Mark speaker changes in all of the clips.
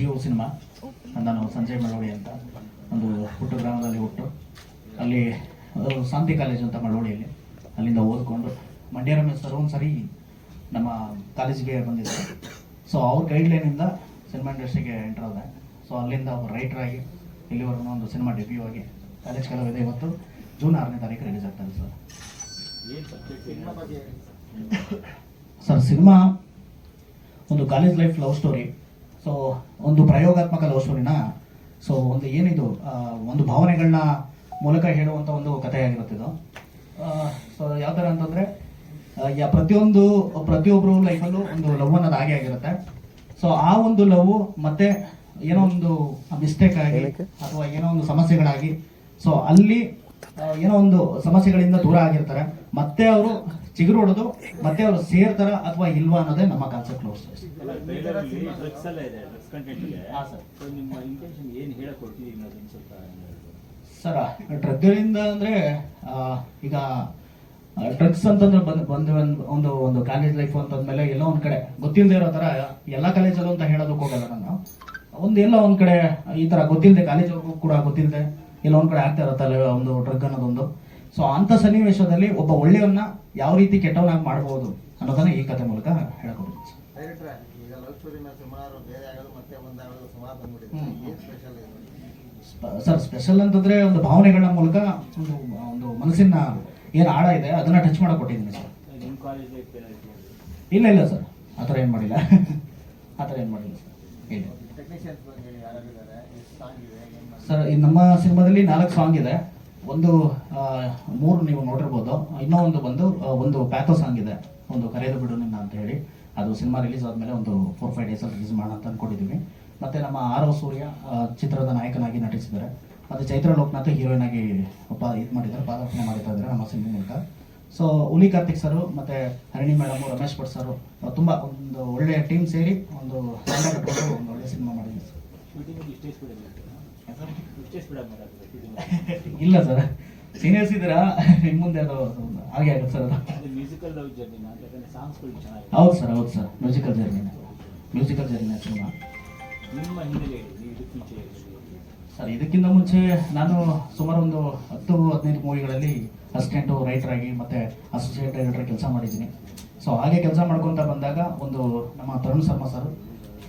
Speaker 1: P U cinema ನಾನು ಸಂಜಯ್ ಮಳವಳ್ಳಿ ಅಂತ ಒಂದು ಹುಟ್ಟು ಗ್ರಾಮದಲ್ಲಿ ಹುಟ್ಟು. ಅಲ್ಲಿ ಶಾಂತಿ ಕಾಲೇಜು ಅಂತ ಮಳವಳ್ಳಿಯಲ್ಲಿ ಅಲ್ಲಿಂದ ಓದ್ಕೊಂಡು ಮಂಡ್ಯ ರಮೇಶ್ ಸರ್ ಒಂದು ಸರಿ ನಮ್ಮ ಕಾಲೇಜಿಗೆ ಬಂದಿದ್ದರು. ಸೊ ಅವ್ರ ಗೈಡ್ಲೈನಿಂದ ಸಿನಿಮಾ ಇಂಡಸ್ಟ್ರಿಗೆ ಎಂಟರ್ ಆದೆ. ಸೊ ಅಲ್ಲಿಂದ ಅವರು ರೈಟರ್ ಆಗಿ ಇಲ್ಲಿವರೆಗೂ ಒಂದು ಸಿನಿಮಾ ಡೆಬ್ಯೂ ಆಗಿ ಕಾಲೇಜ್ ಕಲಾವಿದೆ ಇವತ್ತು. ಜೂನ್ ಆರನೇ ತಾರೀಕು ರಿಲೀಸ್ ಆಗ್ತದೆ ಸರ್. ಸರ್ ಸಿನಿಮಾ ಒಂದು college life love story so ಒಂದು ಪ್ರಯೋಗಾತ್ಮಕ ಲವ್ ಸ್ಟೋರಿನ ಸೊ ಒಂದು ಏನಿದು ಒಂದು ಭಾವನೆಗಳನ್ನ ಮೂಲಕ ಹೇಳುವಂಥ ಒಂದು ಕಥೆಯಾಗಿರುತ್ತಿದ್ದು ಸೊ ಯಾವ ಥರ ಅಂತಂದರೆ ಯಾ ಪ್ರತಿಯೊಂದು ಪ್ರತಿಯೊಬ್ಬರು ಲೈಫಲ್ಲೂ ಒಂದು ಲವ್ ಅನ್ನೋದು ಹಾಗೆ ಆಗಿರುತ್ತೆ. ಸೊ ಆ ಒಂದು ಲವ್ ಮತ್ತೆ ಏನೋ ಒಂದು ಮಿಸ್ಟೇಕ್ ಆಗಿ ಅಥವಾ ಏನೋ ಒಂದು ಸಮಸ್ಯೆಗಳಾಗಿ ಸೊ ಅಲ್ಲಿ ಏನೋ ಒಂದು ಸಮಸ್ಯೆಗಳಿಂದ ದೂರ ಆಗಿರ್ತಾರೆ. ಮತ್ತೆ ಅವರು ಚಿಗುರು ಹೊಡೆದು ಮತ್ತೆ ಅವರು ಸೇರ್ತಾರ ಅಥವಾ ಇಲ್ವಾ ಅನ್ನೋದೇ ನಮ್ಮ ಕಾನ್ಸೆಪ್ಟ್ ಹಾ, ಸರ್. ಡ್ರಗ್ಗಳಿಂದ ಅಂದ್ರೆ ಈಗ ಡ್ರಗ್ಸ್ ಅಂತಂದ್ರೆ ಬಂದ್ ಬಂದು ಒಂದ್- ಒಂದು ಒಂದು ಕಾಲೇಜ್ ಲೈಫ್ ಅಂತಂದ್ಮೇಲೆ ಎಲ್ಲೋ ಒಂದ್ ಕಡೆ ಗೊತ್ತಿಲ್ಲದೆ ಇರೋ ತರ ಎಲ್ಲ ಕಾಲೇಜಲ್ಲೂ ಅಂತ ಹೇಳೋದಕ್ಕೆ ಹೋಗಲ್ಲ ನಾನು. ಒಂದು ಎಲ್ಲ ಒಂದ್ ಕಡೆ ಈ ತರ ಗೊತ್ತಿಲ್ಲದೆ ಕಾಲೇಜ್ ಕೂಡ ಗೊತ್ತಿಲ್ಲದೆ ಒಂದ್ ಕಡೆ ಆಗ್ತಾ ಇರುತ್ತಲ್ಲ ಒಂದು ಡ್ರಗ್ ಅನ್ನೋದೊಂದು. ಸೊ ಅಂತ ಸನ್ನಿವೇಶದಲ್ಲಿ ಒಬ್ಬ ಒಳ್ಳೆಯವನ್ನ ಯಾವ ರೀತಿ ಕೆಟ್ಟವನಾಗಿ ಮಾಡಬಹುದು ಅನ್ನೋದನ್ನ ಈ ಕಥೆ ಮೂಲಕ ಹೇಳ್ಕೊಡ್ತೀನಿ ಸರ್.
Speaker 2: ಸ್ಪೆಷಲ್ ಇದೆ?
Speaker 1: ಸರ್ ಸ್ಪೆಷಲ್ ಅಂತಂದ್ರೆ ಒಂದು ಭಾವನೆಗಳ ಮೂಲಕ ಒಂದು ಒಂದು ಮನಸ್ಸಿನ ಏನು ಆಳ ಇದೆ ಅದನ್ನ ಟಚ್ ಮಾಡಕ್ ಕೊಟ್ಟಿದ್ದೀನಿ ಸರ್. ಇಲ್ಲ ಇಲ್ಲ ಸರ್. ಆ ಥರ ಏನು ಮಾಡಿಲ್ಲ. ಆ ಥರ ಏನು ಮಾಡಿಲ್ಲ ಸರ್. ಇಲ್ಲ ಸರ್ ಈ ನಮ್ಮ ಸಿನಿಮಾದಲ್ಲಿ ನಾಲ್ಕು ಸಾಂಗ್ ಇದೆ. ಒಂದು ಮೂರು ನೀವು ನೋಡಿರ್ಬೋದು. ಇನ್ನೂ ಒಂದು ಬಂದು ಒಂದು ಪ್ಯಾಥೋ ಸಾಂಗ್ ಇದೆ. ಒಂದು ಕರೆಯದು ಬಿಡು ನಿನ್ನ ಅಂತ ಹೇಳಿ. ಅದು ಸಿನಿಮಾ ರಿಲೀಸ್ ಆದಮೇಲೆ ಒಂದು ಫೋರ್ ಫೈವ್ ಡೇಸಲ್ಲಿ ರಿಲೀಸ್ ಮಾಡೋಣ ಅಂತ ಅಂದ್ಕೊಂಡಿದ್ದೀವಿ ಮತ್ತು ನಮ್ಮ ಆರವ ಸೂರ್ಯ ಚಿತ್ರದ ನಾಯಕನಾಗಿ ನಟಿಸಿದ್ದಾರೆ. ಮತ್ತು ಚೈತ್ರ ಲೋಕನಾಥ್ ಹೀರೋಯಿನ್ ಆಗಿ ಒಬ್ಬ ಇದು ಮಾಡಿದ್ದಾರೆ, ಪಾದಾರ್ಪಣೆ ಮಾಡ್ತಾ ಇದ್ದಾರೆ ನಮ್ಮ ಸಿನಿಮಾ ಮೂಲಕ. ಸೊ ಹುಲಿ ಕಾರ್ತಿಕ್ ಸರು ಮತ್ತು ಹರಿಣಿ ಮೇಡಮು, ರಮೇಶ್ ಭಟ್ ಸರು ತುಂಬ ಒಂದು ಒಳ್ಳೆಯ ಟೀಮ್ ಸೇರಿ ಒಂದು ಒಂದು ಒಳ್ಳೆಯ ಸಿನಿಮಾ ಮಾಡಿದ್ದೀವಿ ಸರ್
Speaker 3: ಶೂಟಿಂಗ್ ಇಷ್ಟೇ ಸ್ಪೀಡ್ ಇಷ್ಟೇ ಸ್ಪೀಡ್ ಆಗಿ ಮಾತಾಡ್ತಾರೆ ಶೂಟಿಂಗ್
Speaker 1: ಇಲ್ಲ ಸರ್. ಸೀನಿಯರ್ಸ್ ಇದ್ದೀರಾ? ನಿಮ್ಮ ಮುಂದೆ ಅದು ಹಾಗೆ ಆಗುತ್ತೆ ಸರ್ ಅದು.
Speaker 3: ಮ್ಯೂಸಿಕಲ್ ಜರ್ನಿನ ಸಾಂಗ್ಸ್ಗಳು
Speaker 1: ಹೌದು ಸರ್ ಹೌದು sir. Musical journey musical journey cinema
Speaker 3: ನಿಮ್ಮ ಹಿನ್ನೆಲೆ ನೀವು ಇದಕ್ಕೆ ಮುಂಚೆ
Speaker 1: ಸರ್ ಇದಕ್ಕಿಂತ ಮುಂಚೆ ನಾನು ಸುಮಾರು ಒಂದು ಹತ್ತು ಹದಿನೈದು ಮೂವಿಗಳಲ್ಲಿ ಅಸಿಸ್ಟೆಂಟು ರೈಟರ್ ಆಗಿ ಮತ್ತೆ ಅಸೋಸಿಯೇಟ್ ಡೈರೆಕ್ಟರ್ ಕೆಲಸ ಮಾಡಿದ್ದೀನಿ. ಸೊ ಹಾಗೆ ಕೆಲಸ ಮಾಡ್ಕೊತ ಬಂದಾಗ ಒಂದು ನಮ್ಮ ತರುಣ್ ಶರ್ಮಾ ಸರ್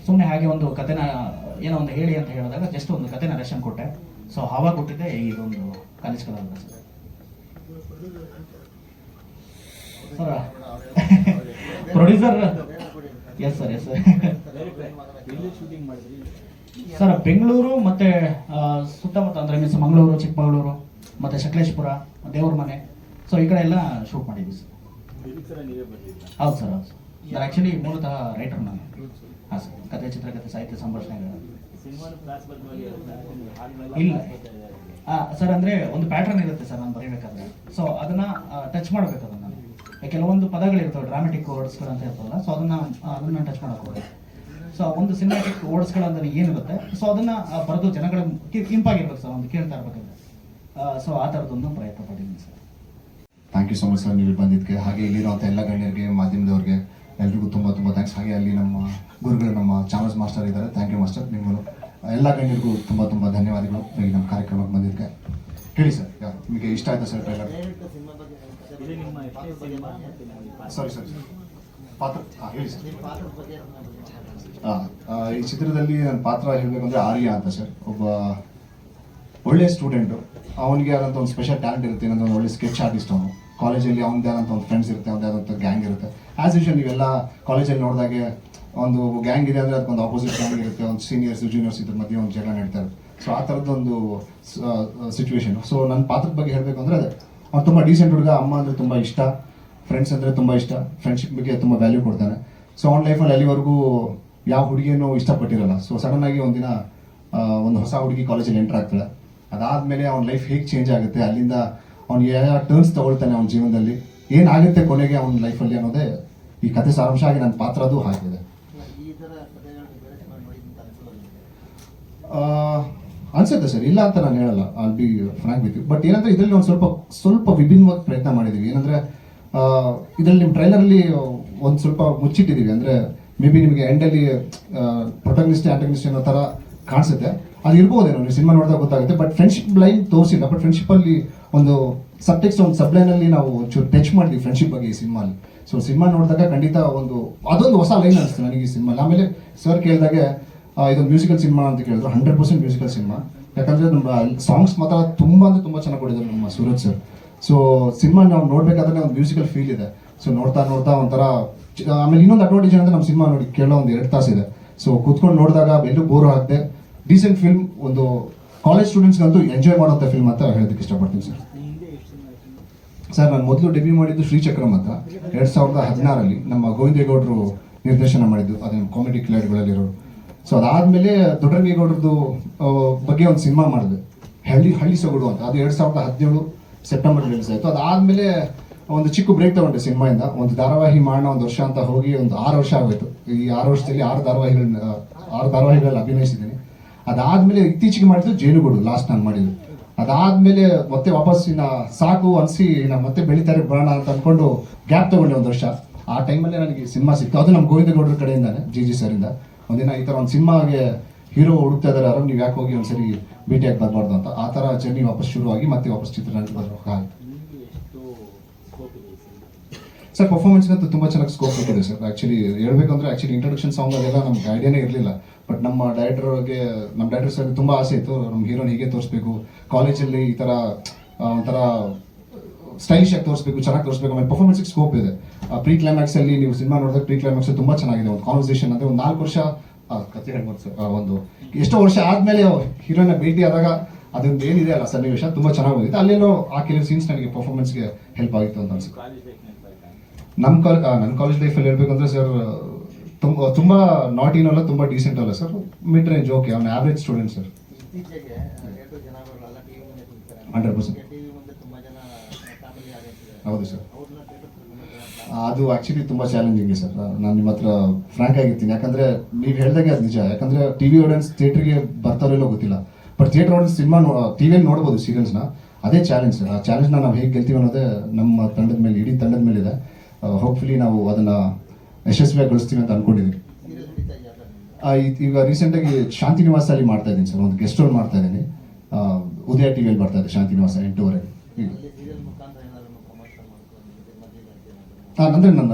Speaker 1: ಸುಮ್ಮನೆ ಹಾಗೆ ಒಂದು ಕತೆನ ಏನೋ ಒಂದು ಹೇಳಿ ಅಂತ ಹೇಳಿದಾಗ ಜಸ್ಟ್ ಒಂದು ಕತೆನ ರೇಷನ್ ಕೊಟ್ಟೆ. ಸೊ ಆವಾಗ ಕೊಟ್ಟಿದ್ದೆ, ಇದೊಂದು ಕಾಲೇಜ್ ಕಲಾ sir sir producer yes sir yes sir sir Bengaluru ಮತ್ತೆ ಸುತ್ತಮುತ್ತ ಅಂದ್ರೆ ಮೀನ್ಸ್ ಮಂಗಳೂರು ಚಿಕ್ಕಮಗಳೂರು ಮತ್ತೆ ಸಕಲೇಶ್ಪುರ ದೇವ್ರ ಮನೆ. ಸೊ ಈ ಕಡೆ ಎಲ್ಲ ಶೂಟ್ ಮಾಡಿದ್ವಿ ಸರ್ ಹೌದು ಸರ್ ಹೌದು ಸರ್ ನಾನು ಆ್ಯಕ್ಚುಲಿ ಮೂಲತಃ ರೈಟರ್ ನಾನು. ಹಾಂ ಸರ್ ಕತೆ ಚಿತ್ರಕಥೆ, ಸಾಹಿತ್ಯ ಸಂಭಾಷಣೆಗಳು ಸರ್ ಅಂದ್ರೆ ಒಂದು ಪ್ಯಾಟರ್ನ್ ಇರುತ್ತೆ ಸರ್ ನಾನು ಬರೀಬೇಕಾದ್ರೆ. ಸೊ ಅದನ್ನ ಟಚ್ ಮಾಡಬೇಕು ಅದನ್ನ. ನಾನು ಕೆಲವೊಂದು ಪದಗಳಿರ್ತವೆ ಡ್ರಾಮೆಟಿಕ್ ವರ್ಡ್ಸ್ಗಳು ಅಂತ ಇರ್ತವಲ್ಲ ಸೊ ಅದನ್ನ ಅದನ್ನ ಟಚ್ ಮಾಡಕ್ ಸೊ ಒಂದು ಸಿನಿಮಾಟಿಕ್ ವರ್ಡ್ಸ್ಗಳು ಅಂದ್ರೆ ಏನಿರುತ್ತೆ? ಸೊ ಅದನ್ನ ಬರೆದು ಜನಗಳ ಇಂಪಾಗಿರ್ಬೇಕು ಸರ್ ಒಂದು ಕೇಳ್ತಾ ಇರ್ಬೇಕಂದ್ರೆ. ಸೊ ಆ ಥರದೊಂದು ಪ್ರಯತ್ನ ಪಡೀನಿ sir
Speaker 4: thank you so much sir ನೀವು ಬಂದಿದ್ದಕ್ಕೆ. ಹಾಗೆ ಇಲ್ಲಿರುವಂಥ ಎಲ್ಲ ಗಣ್ಯರಿಗೆ ಮಾಧ್ಯಮದವ್ರಿಗೆ ಎಲ್ರಿಗೂ ತುಂಬ ತುಂಬ ಥ್ಯಾಂಕ್ಸ್ ಹಾಗೆ ಅಲ್ಲಿ ನಮ್ಮ ಗುರುಗಳು ನಮ್ಮ ಚಾಮರಾಜ್ ಮಾಸ್ಟರ್ ಇದ್ದಾರೆ. Thank you master. ನಿಮ್ಮನ್ನು ಎಲ್ಲ ಗಣ್ಯರಿಗೂ ತುಂಬ ತುಂಬ ಧನ್ಯವಾದಗಳು. ಈ ನಮ್ಮ ಕಾರ್ಯಕ್ರಮಕ್ಕೆ ಬಂದಿದ್ದಕ್ಕೆ. ಹೇಳಿ ಸರ್ ನಿಮಗೆ ಇಷ್ಟ ಆಯ್ತಾ ಸರ್ ಟ್ರೈಲರ್? ಸಾರಿ ಸರ್ ಪಾತ್ರ ಹೇಳಿ ಸರ್. ಹಾಂ ಈ ಚಿತ್ರದಲ್ಲಿ ನನ್ನ ಪಾತ್ರ ಹೇಳಬೇಕಂದ್ರೆ ಆರ್ಯ ಅಂತ ಸರ್. ಒಬ್ಬ ಒಳ್ಳೆ ಸ್ಟೂಡೆಂಟು ಅವನಿಗೆ ಆದಂಥ ಒಂದು ಸ್ಪೆಷಲ್ ಟ್ಯಾಲೆಂಟ್ ಇರುತ್ತೆ. ಏನಂದ್ರೆ ಒಂದು ಒಳ್ಳೆ ಸ್ಕೆಚ್ ಆರ್ಟಿಸ್ಟ್ ಅವನು. ಕಾಲೇಜಲ್ಲಿ ಅವ್ನದೇ ಆದಂಥ ಒಂದು ಫ್ರೆಂಡ್ಸ್ ಇರುತ್ತೆ ಅವ್ನದೇ ಆದಂಥ ಗ್ಯಾಂಗ್ ಇರುತ್ತೆ. ಆಸ್ ಯೂಶಲ್ ನೀವೆಲ್ಲ ಕಾಲೇಜಲ್ಲಿ ನೋಡಿದಾಗೆ ಒಂದು ಗ್ಯಾಂಗ್ ಇದೆ ಅಂದರೆ ಅದಕ್ಕೊಂದು ಆಪೋಸಿಟ್ ಗ್ಯಾಂಗ್ ಇರುತ್ತೆ. ಒಂದು ಸೀನಿಯರ್ಸ್ ಜೂನಿಯರ್ಸ್ ಇದ್ರ ಮಧ್ಯೆ ಒಂದು ಜಗಳ ನಡೀತಾರೆ ಸೊ ಆ ಥರದ್ದೊಂದು ಸಿಚುವೇಶನ್ ಸೊ ನನ್ನ ಪಾತ್ರದ ಬಗ್ಗೆ ಹೇಳಬೇಕು ಅಂದರೆ ಅದೇ. ಅವ್ನು ತುಂಬ ಡೀಸೆಂಟ್ ಹುಡುಗ, ಅಮ್ಮ ಅಂದರೆ ತುಂಬ ಇಷ್ಟ. ಫ್ರೆಂಡ್ಸ್ ಅಂದರೆ ತುಂಬ ಇಷ್ಟ. ಫ್ರೆಂಡ್ಶಿಪ್ ಬಗ್ಗೆ ತುಂಬ ವ್ಯಾಲ್ಯೂ ಕೊಡ್ತಾನೆ. ಸೊ ಅವ್ನ ಲೈಫಲ್ಲಿ ಅಲ್ಲಿವರೆಗೂ ಯಾವ ಹುಡುಗಿಯನ್ನು ಇಷ್ಟಪಟ್ಟಿರಲ್ಲ. ಸೊ ಸಡನ್ನಾಗಿ ಒಂದಿನ ಒಂದು ಹೊಸ ಹುಡುಗಿ ಕಾಲೇಜಲ್ಲಿ ಎಂಟರ್ ಆಗ್ತಾಳೆ. ಅದಾದಮೇಲೆ ಅವ್ನ ಲೈಫ್ ಹೇಗೆ ಚೇಂಜ್ ಆಗುತ್ತೆ? ಅಲ್ಲಿಂದ ಅವ್ನು ಯಾವ ಟರ್ನ್ಸ್ ತೊಗೊಳ್ತಾನೆ ಅವ್ನ ಜೀವನದಲ್ಲಿ? ಏನಾಗುತ್ತೆ ಕೊನೆಗೆ ಅವನ ಲೈಫಲ್ಲಿ ಅನ್ನೋದೇ ಈ ಕತೆ ಸಾರಾಂಶ ಆಗಿ ನನ್ನ ಪಾತ್ರ ಅದು ಹಾಕಿದೆ ಅನ್ಸುತ್ತೆ ಸರ್ ಇಲ್ಲ ಅಂತ ನಾನು ಹೇಳಲ್ಲ. I'll be frank with but ಏನಂದ್ರೆ ಇದರಲ್ಲಿ ಒಂದು ಸ್ವಲ್ಪ ಸ್ವಲ್ಪ ವಿಭಿನ್ನವಾಗಿ ಪ್ರಯತ್ನ ಮಾಡಿದೀವಿ. ಏನಂದ್ರೆ ಇದರಲ್ಲಿ ನಿಮ್ಮ ಟ್ರೈಲರಲ್ಲಿ ಒಂದು ಸ್ವಲ್ಪ ಮುಚ್ಚಿಟ್ಟಿದ್ದೀವಿ ಅಂದ್ರೆ ಮೇ ಬಿ ನಿಮಗೆ ಎಂಡಲ್ಲಿ ಪ್ರೊಟಗ್ನಿಸ್ಟ್ ಆಂಟಗನಿಸ್ಟ್ ಅನ್ನೋ ಥರ ಕಾಣಿಸುತ್ತೆ. ಅದು ಇರ್ಬೋದೇನೋ ನೀವು ಸಿನಿಮಾ ನೋಡಿದಾಗ ಗೊತ್ತಾಗುತ್ತೆ. ಬಟ್ ಫ್ರೆಂಡ್ಶಿಪ್ ಲೈನ್ ತೋರಿಸಿಲ್ಲ. ಬಟ್ ಫ್ರೆಂಡ್ಶಿಪ್ಪಲ್ಲಿ ಒಂದು ಸಬ್ಟೆಕ್ಸ್ ಒಂದು ಸಬ್ಲೈನಲ್ಲಿ ನಾವು ಒಂಚೂರು ಟಚ್ ಮಾಡಿದ್ವಿ ಫ್ರೆಂಡ್ಶಿಪ್ ಬಗ್ಗೆ ಈ ಸಿನಿಮಾಲಿ ಸೊ ಸಿನಿಮಾ ನೋಡಿದಾಗ ಖಂಡಿತ ಒಂದು, ಅದೊಂದು ಹೊಸ ಲೈನ್ ಅನಿಸ್ತು ನನಗೆ ಈ ಸಿನಿಮಾ ಆಮೇಲೆ ಸರ್ ಕೇಳಿದಾಗ ಇದು ಮ್ಯೂಸಿಕಲ್ ಸಿನಿಮಾ ಅಂತ ಕೇಳಿದ್ರು ಹಂಡ್ರೆಡ್ ಪರ್ಸೆಂಟ್ ಮ್ಯೂಸಿಕಲ್ ಸಿನಿಮಾ ಯಾಕಂದರೆ ನಮ್ಮ ಸಾಂಗ್ಸ್ ಮಾತ್ರ ತುಂಬ ಅಂದರೆ ತುಂಬಾ ಚೆನ್ನಾಗಿ ಕೊಡಿದ್ರು ನಮ್ಮ ಸೂರಜ್ ಸರ್ ಸೊ ಸಿನಿಮಾ ನಾವು ನೋಡಬೇಕಾದ್ರೆ ಒಂದು ಮ್ಯೂಸಿಕಲ್ ಫೀಲ್ ಇದೆ. ಸೊ ನೋಡ್ತಾ ನೋಡ್ತಾ ಒಂಥರ, ಆಮೇಲೆ ಇನ್ನೊಂದು ಅಡ್ವಾಂಟೇಜ್ ಅಂದ್ರೆ ನಮ್ಮ ಸಿನಿಮಾ ನೋಡಿ ಕೇಳೋ ಒಂದು ಎರಡು ತಾಸು ಇದೆ. ಸೊ ಕೂತ್ಕೊಂಡು ನೋಡಿದಾಗ ಎಲ್ಲೂ ಬೋರ್ ಆಗದೆ. ಡೀಸೆಂಟ್ ಫಿಲ್ಮ್ ಒಂದು ಕಾಲೇಜ್ ಸ್ಟೂಡೆಂಟ್ಸ್ಗಂತೂ ಎಂಜಾಯ್ ಮಾಡುವಂಥ ಫಿಲ್ಮ್ ಅಂತ ಹೇಳೋದಕ್ಕೆ ಇಷ್ಟಪಡ್ತೀನಿ ಸರ್
Speaker 3: ಈ ಹಿಂದೆ ಎಷ್ಟು ಸಿನಿಮಾ ಆಯ್ತು
Speaker 4: ಸರ್ ನಾನು ಮೊದಲು ಡೆಬ್ಯೂ ಮಾಡಿದ್ದು ಶ್ರೀಚಕ್ರಮ್ ಅಂತ ಎರಡು ಸಾವಿರದ ಹದಿನಾರಲ್ಲಿ ನಮ್ಮ ಗೋವಿಂದೇಗೌಡರು ನಿರ್ದೇಶನ ಮಾಡಿದ್ದು ಅದೇ ಕಾಮಿಡಿ ಕಿಲಾಡಿಗಳಲ್ಲಿರೋ ಸೊ ಅದಾದ್ಮೇಲೆ ದೊಡ್ಡರಂಗೇಗೌಡರದು ಆ, ಬಗ್ಗೆ ಒಂದು ಸಿನಿಮಾ ಮಾಡಿದೆ. ಹಳ್ಳಿ ಹಳ್ಳಿ ಸೊಗಡು ಅಂತ. ಅದು ಎರಡು ಸಾವಿರದ ಹದಿನೇಳು ಸೆಪ್ಟೆಂಬರ್ ರಿಲೀಸ್ ಆಯಿತು. ಅದಾದ್ಮೇಲೆ ಒಂದು ಚಿಕ್ಕ ಬ್ರೇಕ್ ತಗೊಂಡೆ ಸಿನಿಮಾಯಿಂದ. ಒಂದು ಧಾರಾವಾಹಿ ಮಾಡೋಣ ಒಂದು ವರ್ಷ ಅಂತ ಹೋಗಿ ಒಂದು ಆರು ವರ್ಷ ಆಗೋಯ್ತು. ಈ ಆರು ವರ್ಷದಲ್ಲಿ ಆರು ಧಾರಾವಾಹಿಗಳನ್ನ ಆರು ಧಾರಾವಾಹಿಗಳಲ್ಲಿ ಅಭಿನಯಿಸಿದ್ದೀನಿ. ಅದಾದಮೇಲೆ ಇತ್ತೀಚೆಗೆ ಮಾಡಿದ್ದು ಜೇನುಗೂಡು ಲಾಸ್ಟ್ ನಾನು ಮಾಡಿದ್ದು. ಅದಾದ್ಮೇಲೆ ಮತ್ತೆ ವಾಪಸ್ ಇನ್ನ ಸಾಕು ಅನ್ಸಿ ನಾ ಮತ್ತೆ ಬೆಳಿತಾರೆ ಬರೋಣ ಅಂತ ಅನ್ಕೊಂಡು ಗ್ಯಾಪ್ ತಗೊಂಡೆ ಒಂದು ವರ್ಷ. ಆ ಟೈಮಲ್ಲಿ ನನಗೆ ಸಿನಿಮಾ ಸಿಕ್ತು. ಅದು ನಮ್ಮ ಗೋವಿಂದಗೌಡರ ಕಡೆಯಿಂದಾನೆ, ಜಿ ಜಿ ಇಂದ ಒಂದಿನ ಈ ತರ ಒಂದು ಸಿನಿಮಾಗೆ ಹೀರೋ ಹುಡುಕ್ತಾ ಇದಾರೆ ಯಾರು, ನೀವು ಯಾಕೆ ಹೋಗಿ ಒಂದ್ಸರಿ ಭೇಟಿಯಾಗಿ ಬರಬಾರ್ದು ಅಂತ. ಆ ತರ ಜರ್ನಿ ವಾಪಸ್ ಶುರುವಾಗಿ ಮತ್ತೆ ವಾಪಸ್ ಚಿತ್ರರಂಗಕ್ಕೆ ಬರೋಕೆ ಆಯ್ತು
Speaker 3: ನಿಮಗೆ ಎಷ್ಟು ಸ್ಕೋಪ್ ಇದೆ ಈ ಸಿನಿಮಾ
Speaker 4: ಸರ್ ಪರ್ಫಾರ್ಮೆನ್ಸ್ಗಂತೂ ತುಂಬ ಚೆನ್ನಾಗಿ ಸ್ಕೋಪ್ ಕೊಟ್ಟಿದೆ ಸರ್. ಆ್ಯಕ್ಚುಲಿ ಹೇಳ್ಬೇಕಂದ್ರೆ ಆ್ಯಕ್ಚುಲಿ ಇಂಟ್ರೊಡಕ್ಷನ್ ಸಾಂಗ್ ಅದೆಲ್ಲ ನಮ್ಗೆ ಐಡಿಯಾನೇ ಇರಲಿಲ್ಲ. ಬಟ್ ನಮ್ಮ ಡೈರೆಕ್ಟರ್ಗೆ ನಮ್ಮ ಡೈರೆಕ್ಟರ್ ಸರ್ ತುಂಬ ಆಸೆ ಇತ್ತು. ನಮ್ಮ ಹೀರೋನ್ ಹೀಗೆ ತೋರಿಸ್ಬೇಕು. ಕಾಲೇಜಲ್ಲಿ ಈ ಥರ ಒಂಥರ ಸ್ಟೈಲಿಶ್ ಆಗಿ ತೋರಿಸ್ಬೇಕು, ಚೆನ್ನಾಗಿ ತೋರಿಸ್ಬೇಕು. ಆಮೇಲೆ ಪರ್ಫಾರ್ಮೆನ್ಸ್ಗೆ ಸ್ಕೋಪ್ ಇದೆ. ಪ್ರೀ ಕ್ಲೈಮ್ಯಾಕ್ಸ್ ಅಲ್ಲಿ ನೀವು ಸಿನಿಮಾ ನೋಡಿದ್ರೆ ಪ್ರೀ ಕ್ಲೈಮ್ಯಾಕ್ಸ್ ತುಂಬಾ ಚೆನ್ನಾಗಿದೆ. ಒಂದು ಕಾನ್ವರ್ಸೇಷನ್ ಅಂದ್ರೆ ಒಂದು ನಾಲ್ಕು ವರ್ಷ ಕಥೆ ಹೇಳ್ಬೋದು ಸರ್. ಒಂದು ಎಷ್ಟೋ ವರ್ಷ ಆದ್ಮೇಲೆ ಹೀರೋನ ಭೇಟಿ ಆದಾಗ ಅದೊಂದು ಏನಿದೆ ಅಲ್ಲ ಸನ್ನಿವೇಶ, ತುಂಬಾ ಚೆನ್ನಾಗಿ ಅಲ್ಲೆಲ್ಲೋ ಆ ಕೆಲವು ಸೀನ್ಸ್ ನನಗೆ ಪರ್ಫಾರ್ಮೆನ್ಸ್ಗೆ ಹೆಲ್ಪ್ ಆಗಿತ್ತು ಅಂತ ಅನ್ಸುತ್ತೆ. ನಮ್ಮ ಕಾಲ್ ನನ್ನ ಕಾಲೇಜ್ ಲೈಫಲ್ಲಿ ಹೇಳ್ಬೇಕಂದ್ರೆ ಸರ್ ತುಂಬ ತುಂಬ ಇನ್ ಅಲ್ಲ ತುಂಬ ಡೀಸೆಂಟ್ ಅಲ್ಲ ಸರ್ ಮಿಡ್ ರೇಂಜ್ ಓಕೆ ಅವ್ನ average student sir
Speaker 2: hundred percent ಜನಗಳೆಲ್ಲ ಟಿವಿ ಮುಂದೆ ಕುಂತಾರೆ
Speaker 4: 100%.
Speaker 2: ಟಿವಿ ಮುಂದೆ ತುಂಬಾ ಜನ ಫ್ಯಾಮಿಲಿ ಆಡಿಯನ್ಸ್ ಇದೆ
Speaker 4: ಹೌದು ಸರ್ ಅದು ಆ್ಯಕ್ಚುಲಿ ತುಂಬಾ ಚಾಲೆಂಜಿಂಗ್ ಸರ್ ನಾನು ನಿಮ್ಮ ಹತ್ರ ಫ್ರ್ಯಾಂಕ್ ಆಗಿರ್ತೀನಿ. ಯಾಕಂದ್ರೆ ನೀವು ಹೇಳ್ದಂಗೆ ಅದು ನಿಜ. ಯಾಕಂದ್ರೆ ಟಿವಿ ಆಡಿಯನ್ಸ್ ಥಿಯೇಟರ್ಗೆ ಬರ್ತಾರೋ ಇಲ್ಲೋ ಗೊತ್ತಿಲ್ಲ. ಬಟ್ ಥಿಯೇಟರ್ ಆಡಿಯನ್ಸ್ ಸಿನಿಮಾ ಟಿವಿಯಲ್ಲಿ ನೋಡ್ಬೋದು ಸೀರಿಯಲ್ಸ್ನ ಅದೇ ಚಾಲೆಂಜ್ ಸರ್ ಆ ಚಾಲೆಂಜ್ನ ನಾವು ಹೇಗೆ ಗೆಲ್ತೀವಿ ಅನ್ನೋದೇ ನಮ್ಮ ತಂಡದ ಮೇಲೆ ಇಡೀ ತಂಡದ ಮೇಲಿದೆ. ಹೋಪ್ಫುಲಿ ನಾವು ಅದನ್ನ ಯಶಸ್ವಿಯಾಗಿ ಗಳಿಸ್ತೀವಿ ಅಂತ? ಆ, ಈಗ ರೀಸೆಂಟ್ ಆಗಿ ಶಾಂತಿ ನಿವಾಸಲ್ಲಿ ಮಾಡ್ತಾ ಇದ್ದೀನಿ ಸರ್ ಒಂದು ಗೆಸ್ಟ್ ರೋಲ್ ಮಾಡ್ತಾ ಇದ್ದೀನಿ. ಉದಯ ಟಿವಿಯಲ್ಲಿ ಬರ್ತಾ ಇದೆ ಶಾಂತಿ ನಿವಾಸ ಎಂಟೂವರೆ.
Speaker 2: ಅಲ್ಲಿ
Speaker 4: ಅಂದ್ರೆ ನನ್ನ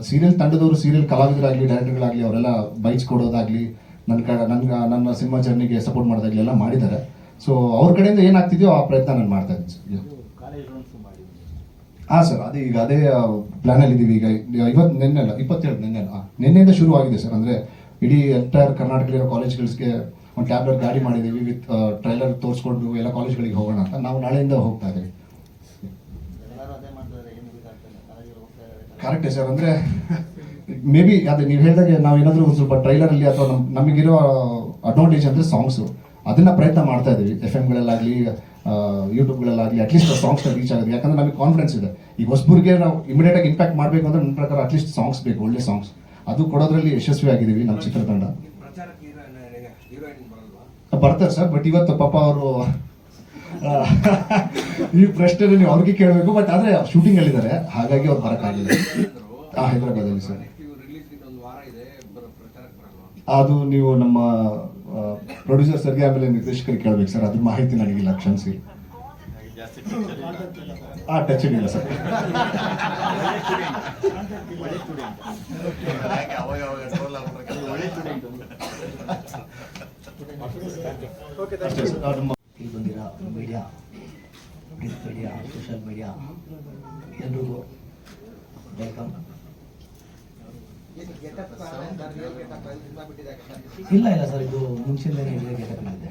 Speaker 4: ಸೀರಿಯಲ್ ತಂಡದವರು ಸೀರಿಯಲ್ ಕಲಾವಿದರಾಗ್ಲಿ ಡೈರೆಕ್ಟರ್ಗಳಾಗ್ಲಿ ಅವರೆಲ್ಲ ಬೈಕ್ಸ್ ಕೊಡೋದಾಗ್ಲಿ ನನ್ನ ಕಡೆ ನನ್ಗ ನನ್ನ ಸಿನಿಮಾ ಜರ್ನಿಗೆ ಸಪೋರ್ಟ್ ಮಾಡೋದಾಗ್ಲಿ ಎಲ್ಲ ಮಾಡಿದ್ದಾರೆ. ಸೊ ಅವ್ರ ಕಡೆಯಿಂದ ಏನಾಗ್ತಿದೆಯೋ ಆ ಪ್ರಯತ್ನ ನಾನು ಮಾಡ್ತಾ ಇದ್ದೀನಿ ಹಾಂ ಸರ್, ಅದೇ ಈಗ ಅದೇ ಪ್ಲ್ಯಾನಲ್ಲಿ ಇದ್ದೀವಿ ಈಗ ಇವತ್ತು ನಿನ್ನೆ ಅಲ್ಲ ಇಪ್ಪತ್ತೇಳು ನಿನ್ನೆ ಅಲ್ಲ ನಿನ್ನೆಯಿಂದ ಶುರು ಆಗಿದೆ ಸರ್. ಅಂದರೆ ಇಡೀ ಎಂಟೈರ್ ಕರ್ನಾಟಕದಲ್ಲಿರೋ ಕಾಲೇಜ್ಗಳಿಗೆ ಒಂದು ಟ್ಯಾಬ್ಲೆಟ್ ಗಾಡಿ ಮಾಡಿದ್ದೀವಿ ವಿತ್ ಟ್ರೈಲರ್ ತೋರಿಸ್ಕೊಂಡು ಎಲ್ಲ ಕಾಲೇಜ್ಗಳಿಗೆ ಹೋಗೋಣ ಅಂತ. ನಾವು ನಾಳೆಯಿಂದ ಹೋಗ್ತಾ ಇದ್ದೀವಿ. ಕರೆಕ್ಟೇ ಸರ್. ಅಂದರೆ ಮೇ ಬಿ ಅದೇ ನೀವು ಹೇಳಿದಾಗ ನಾವು ಏನಾದರೂ ಸ್ವಲ್ಪ ಟ್ರೈಲರಲ್ಲಿ ಅಥವಾ ನಮ್ಮ ನಮಗಿರೋ ಅಡ್ವಾಂಟೇಜ್ ಅಂದರೆ ಸಾಂಗ್ಸು ಅದನ್ನ ಪ್ರಯತ್ನ ಮಾಡ್ತಾ ಇದ್ದೀವಿ. ಎಫ್ ಎಮ್ಗಳಲ್ಲಾಗಲಿ ಯೂಟ್ಯೂಬ್ಗಳಲ್ಲಾಗಲಿ ಅಟ್ಲೀಸ್ಟ್ ಸಾಂಗ್ಸ್ನ ರೀಚ್ ಆಗುತ್ತೆ. ಯಾಕಂದ್ರೆ ನಮಗೆ ಕಾನ್ಫಿಡೆನ್ಸ್ ಇದೆ. ಈ ಹೊಸಬರಿಗೆ ನಾವು ಇಮಿಡಿಯೇಟ್ ಆಗಿ ಇಂಪ್ಯಾಕ್ಟ್ ಮಾಡಬೇಕು ಅಂದ್ರೆ ನನ್ನ ಪ್ರಕಾರ ಅಟ್ಲೀಸ್ಟ್ ಸಾಂಗ್ಸ್ ಬೇಕು ಒಳ್ಳೆ ಸಾಂಗ್ಸ್ ಅದು ಕೊಡೋದ್ರಲ್ಲಿ ಯಶಸ್ವಿ ಆಗಿದ್ದೀವಿ ನಮ್ಮ ಚಿತ್ರತಂಡ. ಬರ್ತಾರೆ ಸರ್ ಬಟ್ ಇವತ್ತು ಪಾಪ ಅವರು ಈ ಪ್ರಶ್ನೆ ನೀವು ಅವ್ರಿಗೆ ಕೇಳಬೇಕು ಬಟ್ ಆದ್ರೆ ಶೂಟಿಂಗ್ ಅಲ್ಲಿದ್ದಾರೆ. ಹಾಗಾಗಿ ಅವ್ರು ಬರೋಕ್ಕಾಗಿಲ್ಲ. ಹೈದರಾಬಾದಲ್ಲಿ ಸರ್. ಅದು ನೀವು ನಮ್ಮ ಪ್ರೊಡ್ಯೂಸರ್ ಸರ್ಗೆ ಆಮೇಲೆ ನಿರ್ದೇಶಕರಿಗೆ ಕೇಳಬೇಕು ಸರ್, ಅದ್ರ ಮಾಹಿತಿ ನನಗಿಲ್ಲ ಕ್ಷಮಿಸಿ. ಆ ಟಚ್ ಇಲ್ಲ ಸರ್.
Speaker 1: ಇಲ್ಲಿ ಬಂದಿರೋ media print media social media ಎಲ್ರಿಗೂ ವೆಲ್ಕಮ್ ಇಲ್ಲ ಇಲ್ಲ ಸರ್ ಇದು ಮುಂಚಿಂದನೇ ಇದೆ ಗೆಟಪ್ ಇದೆ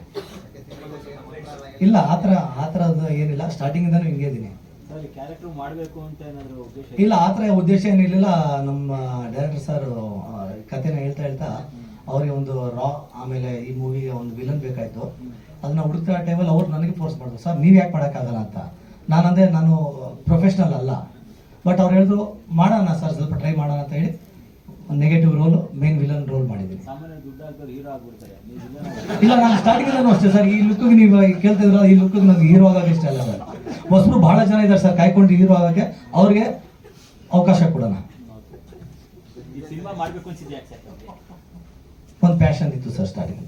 Speaker 1: ಇಲ್ಲ ಆ ಥರ ಆ ಥರದ್ದು ಏನಿಲ್ಲ. ಸ್ಟಾರ್ಟಿಂಗಿಂದನೂ ಹಿಂಗೆ ಇದ್ದೀನಿ
Speaker 3: ಅಲ್ಲಿ ಕ್ಯಾರೆಕ್ಟರ್ ಮಾಡಬೇಕು ಅಂತ ಏನಾದ್ರು ಉದ್ದೇಶ
Speaker 1: ಇಲ್ಲ ಆ ಥರ ಉದ್ದೇಶ ಏನಿರಲಿಲ್ಲ ನಮ್ಮ ಡೈರೆಕ್ಟರ್ ಸರ್ ಕಥೆನ ಹೇಳ್ತಾ ಹೇಳ್ತಾ ಅವ್ರಿಗೆ ಒಂದು ರಾ ಆಮೇಲೆ ಈ ಮೂವಿಗೆ ಒಂದು ವಿಲನ್ ಬೇಕಾಯ್ತು. ಅದನ್ನ ಹುಡುಕ್ತಾ ಟೈಮಲ್ಲಿ ಅವ್ರು ನನಗೆ ಫೋರ್ಸ್ ಮಾಡಿದ್ರು. ಸರ್ ನೀವು ಯಾಕೆ ಮಾಡೋಕ್ಕಾಗಲ್ಲ ಅಂತ? ನಾನಂದ್ರೆ ನಾನು ಪ್ರೊಫೆಷ್ನಲ್ ಅಲ್ಲ. ಬಟ್ ಅವ್ರು ಹೇಳಿದ್ರು ಮಾಡೋಣ ಸರ್ ಸ್ವಲ್ಪ ಟ್ರೈ ಮಾಡೋಣ ಅಂತ ಹೇಳಿ. Negative role main villain role ಮಾಡಿದ್ದೀನಿ.
Speaker 3: ಸಾಮಾನ್ಯ ದುಡ್ಡು ಹಾಕಿದ್ರೆ ಹೀರೋ ಆಗ್ಬಿಡ್ತಾರೆ.
Speaker 1: ಇಲ್ಲ ನಾನು ಸ್ಟಾರ್ಟಿಂಗ್ ಅಷ್ಟೇ ಸರ್ ಈ ಲುಕ್ ನೀವು ಕೇಳ್ತಿದ್ರ ಈ ಲುಕ್ ನನಗೆ ಹೀರೋ ಆಗೋಕೆ ಇಷ್ಟ ಇಲ್ಲ ಸರ್ ಹೊಸರು ಬಹಳ ಜನ ಇದ್ದಾರೆ ಸರ್ ಕಾಯ್ಕೊಂಡು ಹೀರೋ ಆಗೋಕ್ಕೆ ಅವ್ರಿಗೆ ಅವಕಾಶ ಕೊಡೋಣ?
Speaker 5: ಒಂದು ಪ್ಯಾಷನ್ ಇತ್ತು ಸರ್ ಸ್ಟಾರ್ಟಿಂಗ್?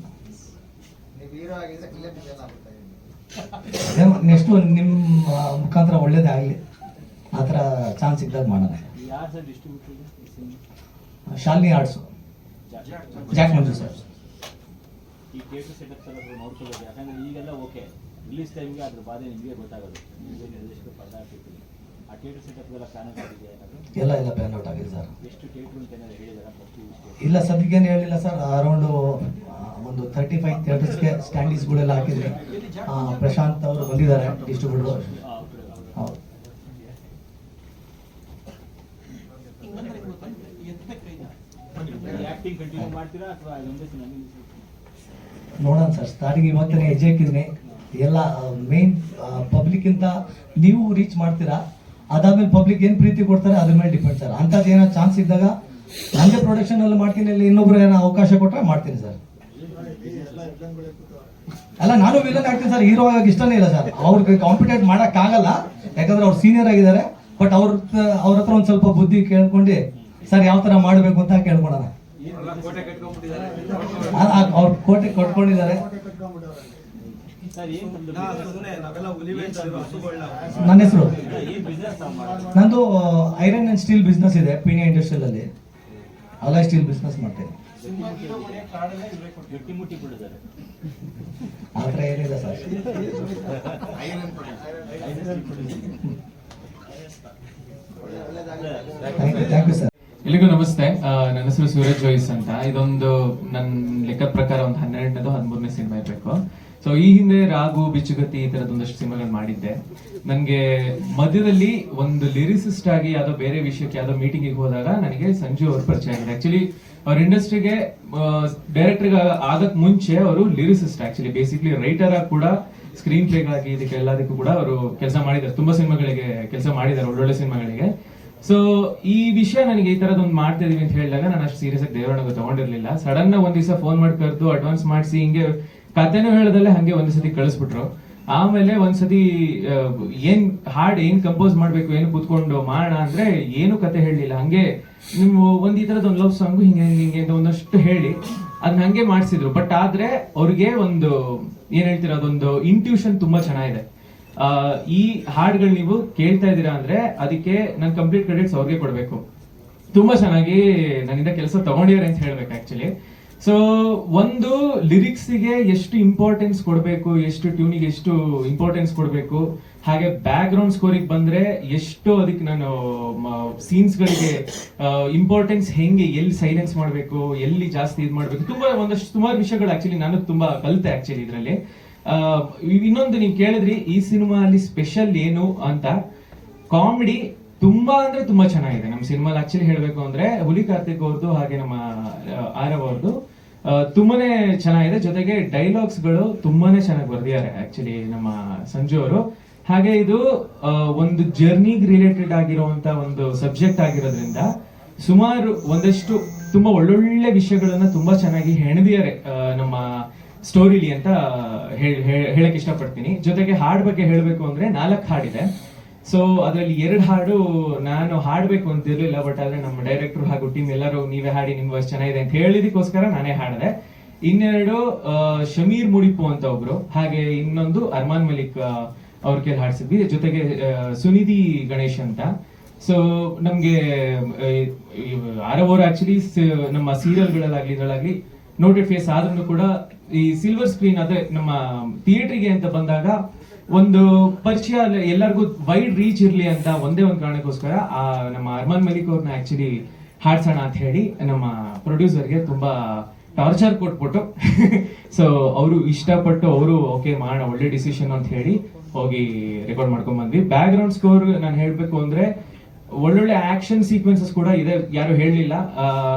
Speaker 5: ನೆಕ್ಸ್ಟು ನಿಮ್ಮ ಮುಖಾಂತರ ಒಳ್ಳೇದೇ ಆಗಲಿ. ಆ ಥರ ಚಾನ್ಸ್ ಇದ್ದಾಗ ಮಾಡೋಣ
Speaker 3: ಯಾರು ಸರ್ ಡಿಸ್ಟ್ರಿಬ್ಯೂಟರ್ ಈ cinema
Speaker 5: Shalini arts Jack Manju sir
Speaker 3: ಈ ಥಿಯೇಟರ್ ಸೆಟಪ್ ಎಲ್ಲ ನೋಡ್ಕೊಳ್ಳೋದು ಯಾಕಂದ್ರೆ ಈಗೆಲ್ಲ ಓಕೆ ರಿಲೀಸ್ ಟೈಮ್ಗೆ ಅದ್ರ ಬಾಧೆ ನಿಮಗೆ ಗೊತ್ತಾಗೋದು. ನಿಮಗೆ ನಿರ್ದೇಶಕ ಪದಾರ್ಥ ಆ ಥಿಯೇಟರ್ ಸೆಟಪ್ ಎಲ್ಲ ಪ್ಲಾನ್ ಆಗಿದೆ
Speaker 5: ಎಲ್ಲ ಎಲ್ಲ ಪ್ಯಾನ್ ಔಟ್ ಆಗಿದೆ ಸರ್
Speaker 3: ಎಷ್ಟು ಥಿಯೇಟ್ರ್ ಅಂತ ಏನಾದ್ರು ಹೇಳಿದಾರ?
Speaker 5: ಇಲ್ಲ ಸದ್ಯಕ್ಕೇನು ಹೇಳಿಲ್ಲ ಸರ್ ಅರೌಂಡು ಒಂದು ತರ್ಟಿ ಫೈವ್ ಥಿಯೇಟರ್ಸ್ಗೆ ಸ್ಟ್ಯಾಂಡೀಸ್ಗಳೆಲ್ಲ ಹಾಕಿದ್ರೆ ಆ, ಪ್ರಶಾಂತ್ ಅವರು ಬಂದಿದ್ದಾರೆ ಡಿಸ್ಟ್ರಿಬ್ಯೂಟರ್ ಹೌದು
Speaker 3: ಆಕ್ಟಿಂಗ್ ಕಂಟಿನ್ಯೂ ಮಾಡ್ತೀರಾ ಅಥವಾ ಒಂದೇ ಸಿನಿಮಾ
Speaker 5: ನೋಡೋಣ ಸರ್. ಸ್ಟಾರ್ಟಿಂಗ್ ಇವತ್ತನೇ ಹೆಜ್ಜೆ ಹಾಕಿದ್ದೀನಿ ಎಲ್ಲ ಮೇನ್ ಪಬ್ಲಿಕ್ಕಿಂತ ನೀವು ರೀಚ್ ಮಾಡ್ತೀರಾ? ಅದಾದ್ಮೇಲೆ ಪಬ್ಲಿಕ್ ಏನು ಪ್ರೀತಿ ಕೊಡ್ತಾರೆ ಅದ್ರ ಮೇಲೆ ಡಿಪೆಂಡ್ ಸರ್ ಅಂಥದ್ದು ಏನೋ ಚಾನ್ಸ್ ಇದ್ದಾಗ ನನಗೆ ಪ್ರೊಡಕ್ಷನ್ ಅಲ್ಲಿ ಮಾಡ್ತೀನಿ ಇಲ್ಲಿ ಇನ್ನೊಬ್ರು ಏನೋ ಅವಕಾಶ ಕೊಟ್ಟರೆ ಮಾಡ್ತೀನಿ ಸರ್ ಅಲ್ಲ ನಾನು ವಿಲನ್ ಆಗ್ತೀನಿ ಸರ್ ಹೀರೋ ಆಗೋಕೆ ಇಷ್ಟನೇ ಇಲ್ಲ ಸರ್ ಅವ್ರಿಗೆ ಕಾಂಪಿಟೇಟ್ ಆಗಲ್ಲ ಯಾಕಂದ್ರೆ ಅವ್ರು ಸೀನಿಯರ್ ಆಗಿದ್ದಾರೆ. ಬಟ್ ಅವ್ರ ಅವ್ರ ಹತ್ರ ಒಂದು ಸ್ವಲ್ಪ ಬುದ್ಧಿ ಕೇಳ್ಕೊಂಡು ಸರ್ ಯಾವ ಥರ ಮಾಡಬೇಕು ಅಂತ ಕೇಳ್ಕೊಳೋಣ
Speaker 6: ಕಟ್ಕೊಂಡ್ಬಿಟ್ಟಿದ್ದಾರೆ
Speaker 5: ಅವ್ರು ಕೋಟೆ ಕೊಟ್ಕೊಂಡಿದ್ದಾರೆ. ನನ್ನ ಹೆಸರು. ನಂದು ಐರನ್ ಅಂಡ್ ಸ್ಟೀಲ್ ಬಿಸ್ನೆಸ್ ಇದೆ, ಪೀಣ್ಯ ಇಂಡಸ್ಟ್ರಿಯಲ್ ಅಲ್ಲಿ. ಅಲೈ ಸ್ಟೀಲ್ ಬಿಸ್ನೆಸ್ ಮಾಡ್ತೇನೆ.
Speaker 3: ಗಟ್ಟಿ ಮುಟ್ಟಿ ಬಿಡಿದ್ದಾರೆ
Speaker 5: ಆ ಥರ ಏನಿಲ್ಲ ಸರ್ ಥ್ಯಾಂಕ್ ಯು ಸರ್
Speaker 7: ಎಲ್ಲಿಗೂ ನಮಸ್ತೆ. ನನ್ನ ಹೆಸರು ಸೂರಜ್ ಜೋಯಿಸ್ ಅಂತ. ಇದೊಂದು ನನ್ನ ಲೆಕ್ಕದ ಪ್ರಕಾರ ಒಂದು ಹನ್ನೆರಡನೇದು ಹದಿಮೂರನೇ ಸಿನಿಮಾ ಇರಬೇಕು. ಸೊ ಈ ಹಿಂದೆ ರಾಗು ಬಿಚ್ಚುಗತಿ ಈ ಒಂದಷ್ಟು ಸಿನಿಮಾಗಳು ಮಾಡಿದ್ದೆ. ನನಗೆ ಮಧ್ಯದಲ್ಲಿ ಒಂದು ಲಿರಿಸಿಸ್ಟ್ ಆಗಿ ಯಾವುದೋ ಬೇರೆ ವಿಷಯಕ್ಕೆ ಯಾವುದೋ ಮೀಟಿಂಗಿಗೆ ಹೋದಾಗ ನನಗೆ ಸಂಜು ಅವ್ರ ಪರಿಚಯ ಆಗಿದೆ ಆಕ್ಚುಲಿ ಅವ್ರ ಇಂಡಸ್ಟ್ರಿಗೆ ಡೈರೆಕ್ಟರ್ ಆಗಕ್ ಮುಂಚೆ ಅವರು ಲಿರಿಸಿಸ್ಟ್ ಆಕ್ಚುಲಿ ಬೇಸಿಕ್ಲಿ ರೈಟರ್ ಆಗಿ ಕೂಡ ಸ್ಕ್ರೀನ್ ಪ್ಲೇಗಾಗಿ ಇದಕ್ಕೆ ಎಲ್ಲದಕ್ಕೂ ಕೂಡ ಅವರು ಕೆಲಸ ಮಾಡಿದ್ದಾರೆ. ತುಂಬಾ ಸಿನಿಮಾಗಳಿಗೆ ಕೆಲಸ ಮಾಡಿದ್ದಾರೆ, ಒಳ್ಳೊಳ್ಳೆ ಸಿನಿಮಾಗಳಿಗೆ. ಸೊ ಈ ವಿಷಯ ನನಗೆ ಈ ತರದೊಂದು ಮಾಡ್ತಾ ಇದೀವಿ ಅಂತ ಹೇಳಿದಾಗ ನಾನು ಅಷ್ಟು ಸೀರಿಯಸ್ ಆಗಿ ದೇವರನ್ನ ತಗೊಂಡಿರ್ಲಿಲ್ಲ. ಸಡನ್ ಒಂದ್ ದಿವಸ ಫೋನ್ ಮಾಡಿ ಕರೆದು ಅಡ್ವಾನ್ಸ್ ಮಾಡಿಸಿ ಹಿಂಗೆ ಕತೆನೂ ಹೇಳದಲ್ಲೇ ಹಂಗೆ ಒಂದ್ಸತಿ ಕಳಿಸ್ಬಿಟ್ರು. ಆಮೇಲೆ ಒಂದ್ಸತಿ ಏನ್ ಹಾಡ್ ಏನ್ ಕಂಪೋಸ್ ಮಾಡ್ಬೇಕು, ಏನು ಕೂತ್ಕೊಂಡು ಮಾಡ ಅಂದ್ರೆ ಏನು ಕತೆ ಹೇಳಲಿಲ್ಲ. ಹಂಗೆ ನಿಮ್ ಒಂದ್ ಈ ತರದ ಒಂದ್ ಲವ್ ಸಾಂಗ್ ಹಿಂಗೆ ಹಿಂಗೆ ಅಂತ ಒಂದಷ್ಟು ಹೇಳಿ ಅದನ್ನ ಹಂಗೆ ಮಾಡಿಸಿದ್ರು. ಬಟ್ ಆದ್ರೆ ಅವ್ರಿಗೆ ಒಂದು, ಏನ್ ಹೇಳ್ತೀರ, ಅದೊಂದು ಇಂಟ್ಯೂಷನ್ ತುಂಬಾ ಚೆನ್ನಾಗಿದೆ. ಈ ಹಾಡ್ಗಳು ನೀವು ಕೇಳ್ತಾ ಇದ್ದೀರಾ ಅಂದ್ರೆ ಅದಕ್ಕೆ ನಾನು ಕಂಪ್ಲೀಟ್ ಕ್ರೆಡಿಟ್ಸ್ ಅವ್ರಿಗೆ ಕೊಡ್ಬೇಕು. ತುಂಬಾ ಚೆನ್ನಾಗಿ ನನ್ನಿಂದ ಕೆಲಸ ತಗೊಂಡಿದ್ದಾರೆ ಅಂತ ಹೇಳ್ಬೇಕು ಆಕ್ಚುಲಿ ಸೊ ಒಂದು ಲಿರಿಕ್ಸಿಗೆ ಎಷ್ಟು ಇಂಪಾರ್ಟೆನ್ಸ್ ಕೊಡಬೇಕು, ಎಷ್ಟು ಟ್ಯೂನಿಗೆ ಎಷ್ಟು ಇಂಪಾರ್ಟೆನ್ಸ್ ಕೊಡಬೇಕು, ಹಾಗೆ ಬ್ಯಾಕ್ ಗ್ರೌಂಡ್ ಸ್ಕೋರಿಗೆ ಬಂದ್ರೆ ಎಷ್ಟು ಅದಕ್ಕೆ ನಾನು ಸೀನ್ಸ್ ಗಳಿಗೆ ಇಂಪಾರ್ಟೆನ್ಸ್ ಹೆಂಗೆ, ಎಲ್ಲಿ ಸೈಲೆನ್ಸ್ ಮಾಡಬೇಕು, ಎಲ್ಲಿ ಜಾಸ್ತಿ ಇದು ಮಾಡಬೇಕು, ತುಂಬಾ ಒಂದಷ್ಟು ಸುಮಾರು ವಿಷಯಗಳು ಆಕ್ಚುಲಿ ನಾನು ತುಂಬಾ ಕಲಿತೆ ಆಕ್ಚುಲಿ ಇದರಲ್ಲಿ. ಇನ್ನೊಂದು ನೀವು ಕೇಳಿದ್ರಿ, ಈ ಸಿನಿಮಾ ಅಲ್ಲಿ ಸ್ಪೆಷಲ್ ಏನು ಅಂತ. ಕಾಮಿಡಿ ತುಂಬಾ ಅಂದ್ರೆ ತುಂಬಾ ಚೆನ್ನಾಗಿದೆ. ನಮ್ಮ ಸಿನಿಮಾ ಆಕ್ಚುಲಿ ಹೇಳ್ಬೇಕು ಅಂದ್ರೆ ಹುಲಿ ಕಾರ್ತಿಕ್ ಅವ್ರದ್ದು ಹಾಗೆ ನಮ್ಮ ಆರವ್ ಅವ್ರದ್ದು ತುಂಬಾನೇ ಚೆನ್ನಾಗಿದೆ. ಜೊತೆಗೆ ಡೈಲಾಗ್ಸ್ಗಳು ತುಂಬಾನೇ ಚೆನ್ನಾಗಿ ಬರ್ದಿದ್ದಾರೆ ಆಕ್ಚುಲಿ ನಮ್ಮ ಸಂಜು ಅವರು. ಹಾಗೆ ಇದು ಒಂದು ಜರ್ನಿಗ್ ರಿಲೇಟೆಡ್ ಆಗಿರುವಂತ ಒಂದು ಸಬ್ಜೆಕ್ಟ್ ಆಗಿರೋದ್ರಿಂದ ಸುಮಾರು ಒಂದಷ್ಟು ತುಂಬಾ ಒಳ್ಳೊಳ್ಳೆ ವಿಷಯಗಳನ್ನ ತುಂಬಾ ಚೆನ್ನಾಗಿ ಹೆಣೆದಿದ್ದಾರೆ ನಮ್ಮ ಸ್ಟೋರಿಲಿ ಅಂತ ಹೇಳಕ್ ಇಷ್ಟಪಡ್ತೀನಿ. ಜೊತೆಗೆ ಹಾಡ್ ಬಗ್ಗೆ ಹೇಳಬೇಕು ಅಂದ್ರೆ ನಾಲ್ಕು ಹಾಡಿದೆ ಸೊ ಅದರಲ್ಲಿ ಎರಡು ಹಾಡು ನಾನು ಹಾಡ್ಬೇಕು ಅಂತ ಇರ್ಲಿಲ್ಲ ಬಟ್ ಆದ್ರೆ ನಮ್ಮ ಡೈರೆಕ್ಟರ್ ಹಾಗೂ ಟೀಮ್ ಎಲ್ಲರೂ ನೀವೇ ಹಾಡಿ ನಿಮ್ ವಾಯ್ಸ್ ಚೆನ್ನಾಗಿದೆ ಅಂತ ಹೇಳಿದಕ್ಕೋಸ್ಕರ ನಾನೇ ಹಾಡಿದೆ. ಇನ್ನೆರಡು ಶಮೀರ್ ಮುಡಿಪು ಅಂತ ಒಬ್ರು, ಹಾಗೆ ಇನ್ನೊಂದು ಅರ್ಮಾನ್ ಮಲಿಕ್ ಅವ್ರ ಕೇಳಿ ಹಾಡಿಸಿದ್ವಿ. ಜೊತೆಗೆ ಸುನಿಧಿ ಗಣೇಶ್ ಅಂತ. ಸೊ ನಮ್ಗೆ ಅವರು ಆಕ್ಚುಲಿ ನಮ್ಮ ಸೀರಿಯಲ್ಗಳಲ್ಲಾಗ್ಲಿ ಇದರಲ್ಲಾಗ್ಲಿ ನೋಟೆಡ್ ಫೇಸ್ ಆದ್ರೂ ಕೂಡ ಈ ಸಿಲ್ವರ್ ಸ್ಕ್ರೀನ್ ಅದೇ ನಮ್ಮ ಥಿಯೇಟ್ರಿಗೆ ಅಂತ ಬಂದಾಗ ಒಂದು ಪರಿಚಯ ಎಲ್ಲರಿಗೂ ವೈಡ್ ರೀಚ್ ಇರ್ಲಿ ಅಂತ ಒಂದೇ ಒಂದು ಕಾರಣಕ್ಕೋಸ್ಕರ, ಆ, ನಮ್ಮ ಅರ್ಮನ್ ಮಲಿಕ್ ಅವ್ರನ್ನ ಆಕ್ಚುಲಿ ಹಾಡ್ಸೋಣ ಅಂತ ಹೇಳಿ ನಮ್ಮ ಪ್ರೊಡ್ಯೂಸರ್ಗೆ ತುಂಬಾ ಟಾರ್ಚರ್ ಕೊಟ್ಬಿಟ್ಟು. ಸೊ ಅವರು ಇಷ್ಟಪಟ್ಟು ಅವರು ಓಕೆ ಮಾಡೋಣ, ಒಳ್ಳೆ ಡಿಸಿಷನ್ ಅಂತ ಹೇಳಿ ಹೋಗಿ ರೆಕಾರ್ಡ್ ಮಾಡ್ಕೊಂಡ್ ಬಂದ್ವಿ. ಬ್ಯಾಕ್ ಗ್ರೌಂಡ್ ಸ್ಕೋರ್ ನಾನು ಹೇಳಬೇಕು ಅಂದ್ರೆ ಒಳ್ಳೊಳ್ಳೆ ಆಕ್ಷನ್ ಸೀಕ್ವೆನ್ಸಸ್ ಕೂಡ ಇದೆ, ಯಾರು ಹೇಳಲಿಲ್ಲ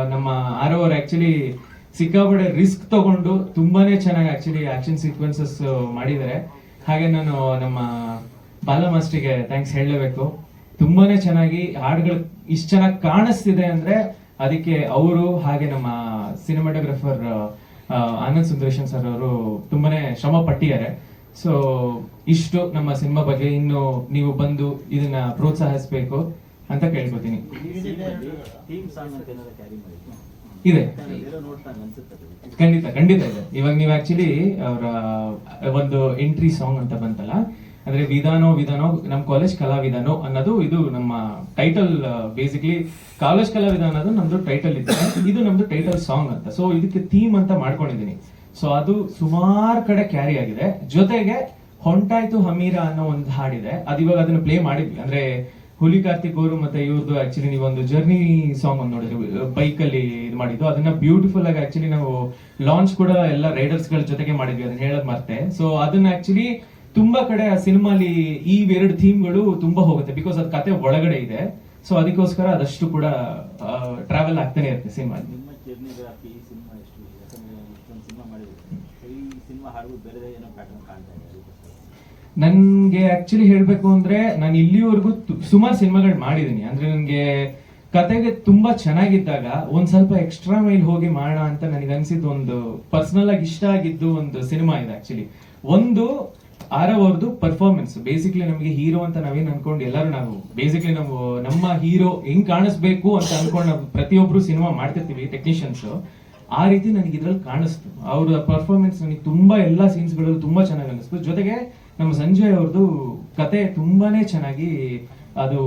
Speaker 7: ನಮ್ಮ ಆರವರ್ ಆಕ್ಚುಲಿ ಸಿಕ್ಕಾಪಟ್ಟೆ ರಿಸ್ಕ್ ತಗೊಂಡು ತುಂಬಾನೇ ಚೆನ್ನಾಗಿ ಆಕ್ಚುಲಿ ಆಕ್ಷನ್ ಸೀಕ್ವೆನ್ಸಸ್ ಮಾಡಿದ್ದಾರೆ. ಹಾಗೆ ನಾನು ನಮ್ಮ ಬಾಲ ಥ್ಯಾಂಕ್ಸ್ ಹೇಳಲೇಬೇಕು. ತುಂಬಾನೇ ಚೆನ್ನಾಗಿ ಹಾಡುಗಳು ಇಷ್ಟು ಚೆನ್ನಾಗಿ ಕಾಣಿಸ್ತಿದೆ ಅಂದ್ರೆ ಅದಕ್ಕೆ ಅವರು ಹಾಗೆ ನಮ್ಮ ಸಿನಿಮಾಟೋಗ್ರಾಫರ್ ಆನಂದ್ ಸುಂದರೇಶನ್ ಸರ್ ಅವರು ತುಂಬಾನೇ ಶ್ರಮ ಪಟ್ಟಿದ್ದಾರೆ. ಸೊ ಇಷ್ಟು ನಮ್ಮ ಸಿನಿಮಾ ಬಗ್ಗೆ. ಇನ್ನು ನೀವು ಬಂದು ಇದನ್ನ ಪ್ರೋತ್ಸಾಹಿಸಬೇಕು ಅಂತ ಕೇಳ್ಕೊತೀನಿ. ಇದೆ. ಖಂಡಿತ ಖಂಡಿತ ಇದೆ. ಇವಾಗ ನೀವು ಆಕ್ಚುಲಿ ಅವರ, ಒಂದು ಎಂಟ್ರಿ ಸಾಂಗ್ ಅಂತ ಬಂತಲ್ಲ, ಅಂದ್ರೆ ವಿಧಾನೋ ವಿಧಾನೋ ನಮ್ಮ ಕಾಲೇಜ್ ಕಲಾವಿಧಾನೋ ಅನ್ನೋದು ಇದು ನಮ್ಮ ಟೈಟಲ್ ಬೇಸಿಕ್ಲಿ ಕಾಲೇಜ್ ಕಲಾವಿದ ಅನ್ನೋದು ನಮ್ದು ಟೈಟಲ್ ಇದೆ. ಇದು ನಮ್ದು ಟೈಟಲ್ ಸಾಂಗ್ ಅಂತ. ಸೊ ಇದಕ್ಕೆ ಥೀಮ್ ಅಂತ ಮಾಡ್ಕೊಂಡಿದೀನಿ ಸೊ ಅದು ಸುಮಾರು ಕಡೆ ಕ್ಯಾರಿ ಆಗಿದೆ. ಜೊತೆಗೆ ಹೊಂಟಾಯ್ತು ಹಮೀರ ಅನ್ನೋ ಒಂದು ಹಾಡಿದೆ. ಅದು ಇವಾಗ ಅದನ್ನ ಪ್ಲೇ ಮಾಡಿದ್ವಿ. ಅಂದ್ರೆ ಹುಲಿ ಕಾರ್ತಿಕ್ ಅವರು ಮತ್ತೆ ಇವ್ರದ್ದು ಆಕ್ಚುಲಿ ನೀವು ಒಂದು ಜರ್ನಿ ಸಾಂಗ್ ಒಂದು ನೋಡಿದ್ರಿ ಬೈಕ್ ಅಲ್ಲಿ ಇದು ಮಾಡಿದ್ದು. ಅದನ್ನ ಬ್ಯೂಟಿಫುಲ್ ಆಗಿ ಆಕ್ಚುಲಿ ನಾವು ಲಾಂಚ್ ಕೂಡ ಎಲ್ಲ ರೈಡರ್ಸ್ಗಳ ಜೊತೆಗೆ ಮಾಡಿದ್ವಿ, ಅದನ್ನ ಹೇಳೋದ್ ಮತ್ತೆ ಸೊ ಅದನ್ನ ಆಕ್ಚುಲಿ ತುಂಬಾ ಕಡೆ ಆ ಸಿನಿಮಾಲಿ ಈ ಎರಡು ಥೀಮ್ಗಳು ತುಂಬಾ ಹೋಗುತ್ತೆ ಬಿಕಾಸ್ ಅದ್ ಕತೆ ಒಳಗಡೆ ಇದೆ. ಸೊ ಅದಕ್ಕೋಸ್ಕರ ಅದಷ್ಟು ಕೂಡ ಟ್ರಾವೆಲ್ ಆಗ್ತಾನೆ ಇರುತ್ತೆ ಸಿನಿಮಾ
Speaker 3: ನಿಮ್ಮ ಜರ್ನಿಗ್ರಾಫಿ ಈ ಸಿನಿಮಾ
Speaker 7: ನನ್ಗೆ ಆಕ್ಚುಲಿ ಹೇಳ್ಬೇಕು ಅಂದ್ರೆ ನಾನು ಇಲ್ಲಿವರೆಗೂ ಸುಮಾರು ಸಿನಿಮಾಗಳು ಮಾಡಿದೀನಿ. ಅಂದ್ರೆ ನನ್ಗೆ ಕತೆಗೆ ತುಂಬಾ ಚೆನ್ನಾಗಿದ್ದಾಗ ಒಂದ್ ಸ್ವಲ್ಪ ಎಕ್ಸ್ಟ್ರಾ ಮೈಲ್ ಹೋಗಿ ಮಾಡೋಣ ಅಂತ ನನಗೆ ಅನ್ಸಿದ್ದು ಒಂದು ಪರ್ಸನಲ್ ಆಗಿ ಇಷ್ಟ ಆಗಿದ್ದು ಒಂದು ಸಿನಿಮಾ ಇದೆ ಆಕ್ಚುಲಿ ಒಂದು ಆರವ್ ಅವ್ರದ್ದು ಪರ್ಫಾರ್ಮೆನ್ಸ್ ಬೇಸಿಕ್ಲಿ ನಮಗೆ ಹೀರೋ ಅಂತ ನಾವೇನ್ ಅನ್ಕೊಂಡು ಎಲ್ಲರೂ ನಾವು ಬೇಸಿಕ್ಲಿ ನಾವು ನಮ್ಮ ಹೀರೋ ಹೆಂಗ್ ಕಾಣಿಸ್ಬೇಕು ಅಂತ ಅನ್ಕೊಂಡು ನಾವು ಪ್ರತಿಯೊಬ್ರು ಸಿನಿಮಾ ಮಾಡ್ತಿರ್ತೀವಿ ಟೆಕ್ನಿಷಿಯನ್ಸ್ ಆ ರೀತಿ ನನಗೆ ಇದ್ರಲ್ಲಿ ಕಾಣಿಸ್ತು. ಅವ್ರ ಪರ್ಫಾರ್ಮೆನ್ಸ್ ನನಗೆ ತುಂಬಾ ಎಲ್ಲಾ ಸೀನ್ಸ್ಗಳಲ್ಲೂ ಗಳು ತುಂಬಾ ಚೆನ್ನಾಗಿ ಅನಿಸ್ತು. ಜೊತೆಗೆ ನಮ್ಮ ಸಂಜಯ್ ಅವ್ರದ್ದು ಕತೆ ತುಂಬಾನೇ ಚೆನ್ನಾಗಿ, ಅದು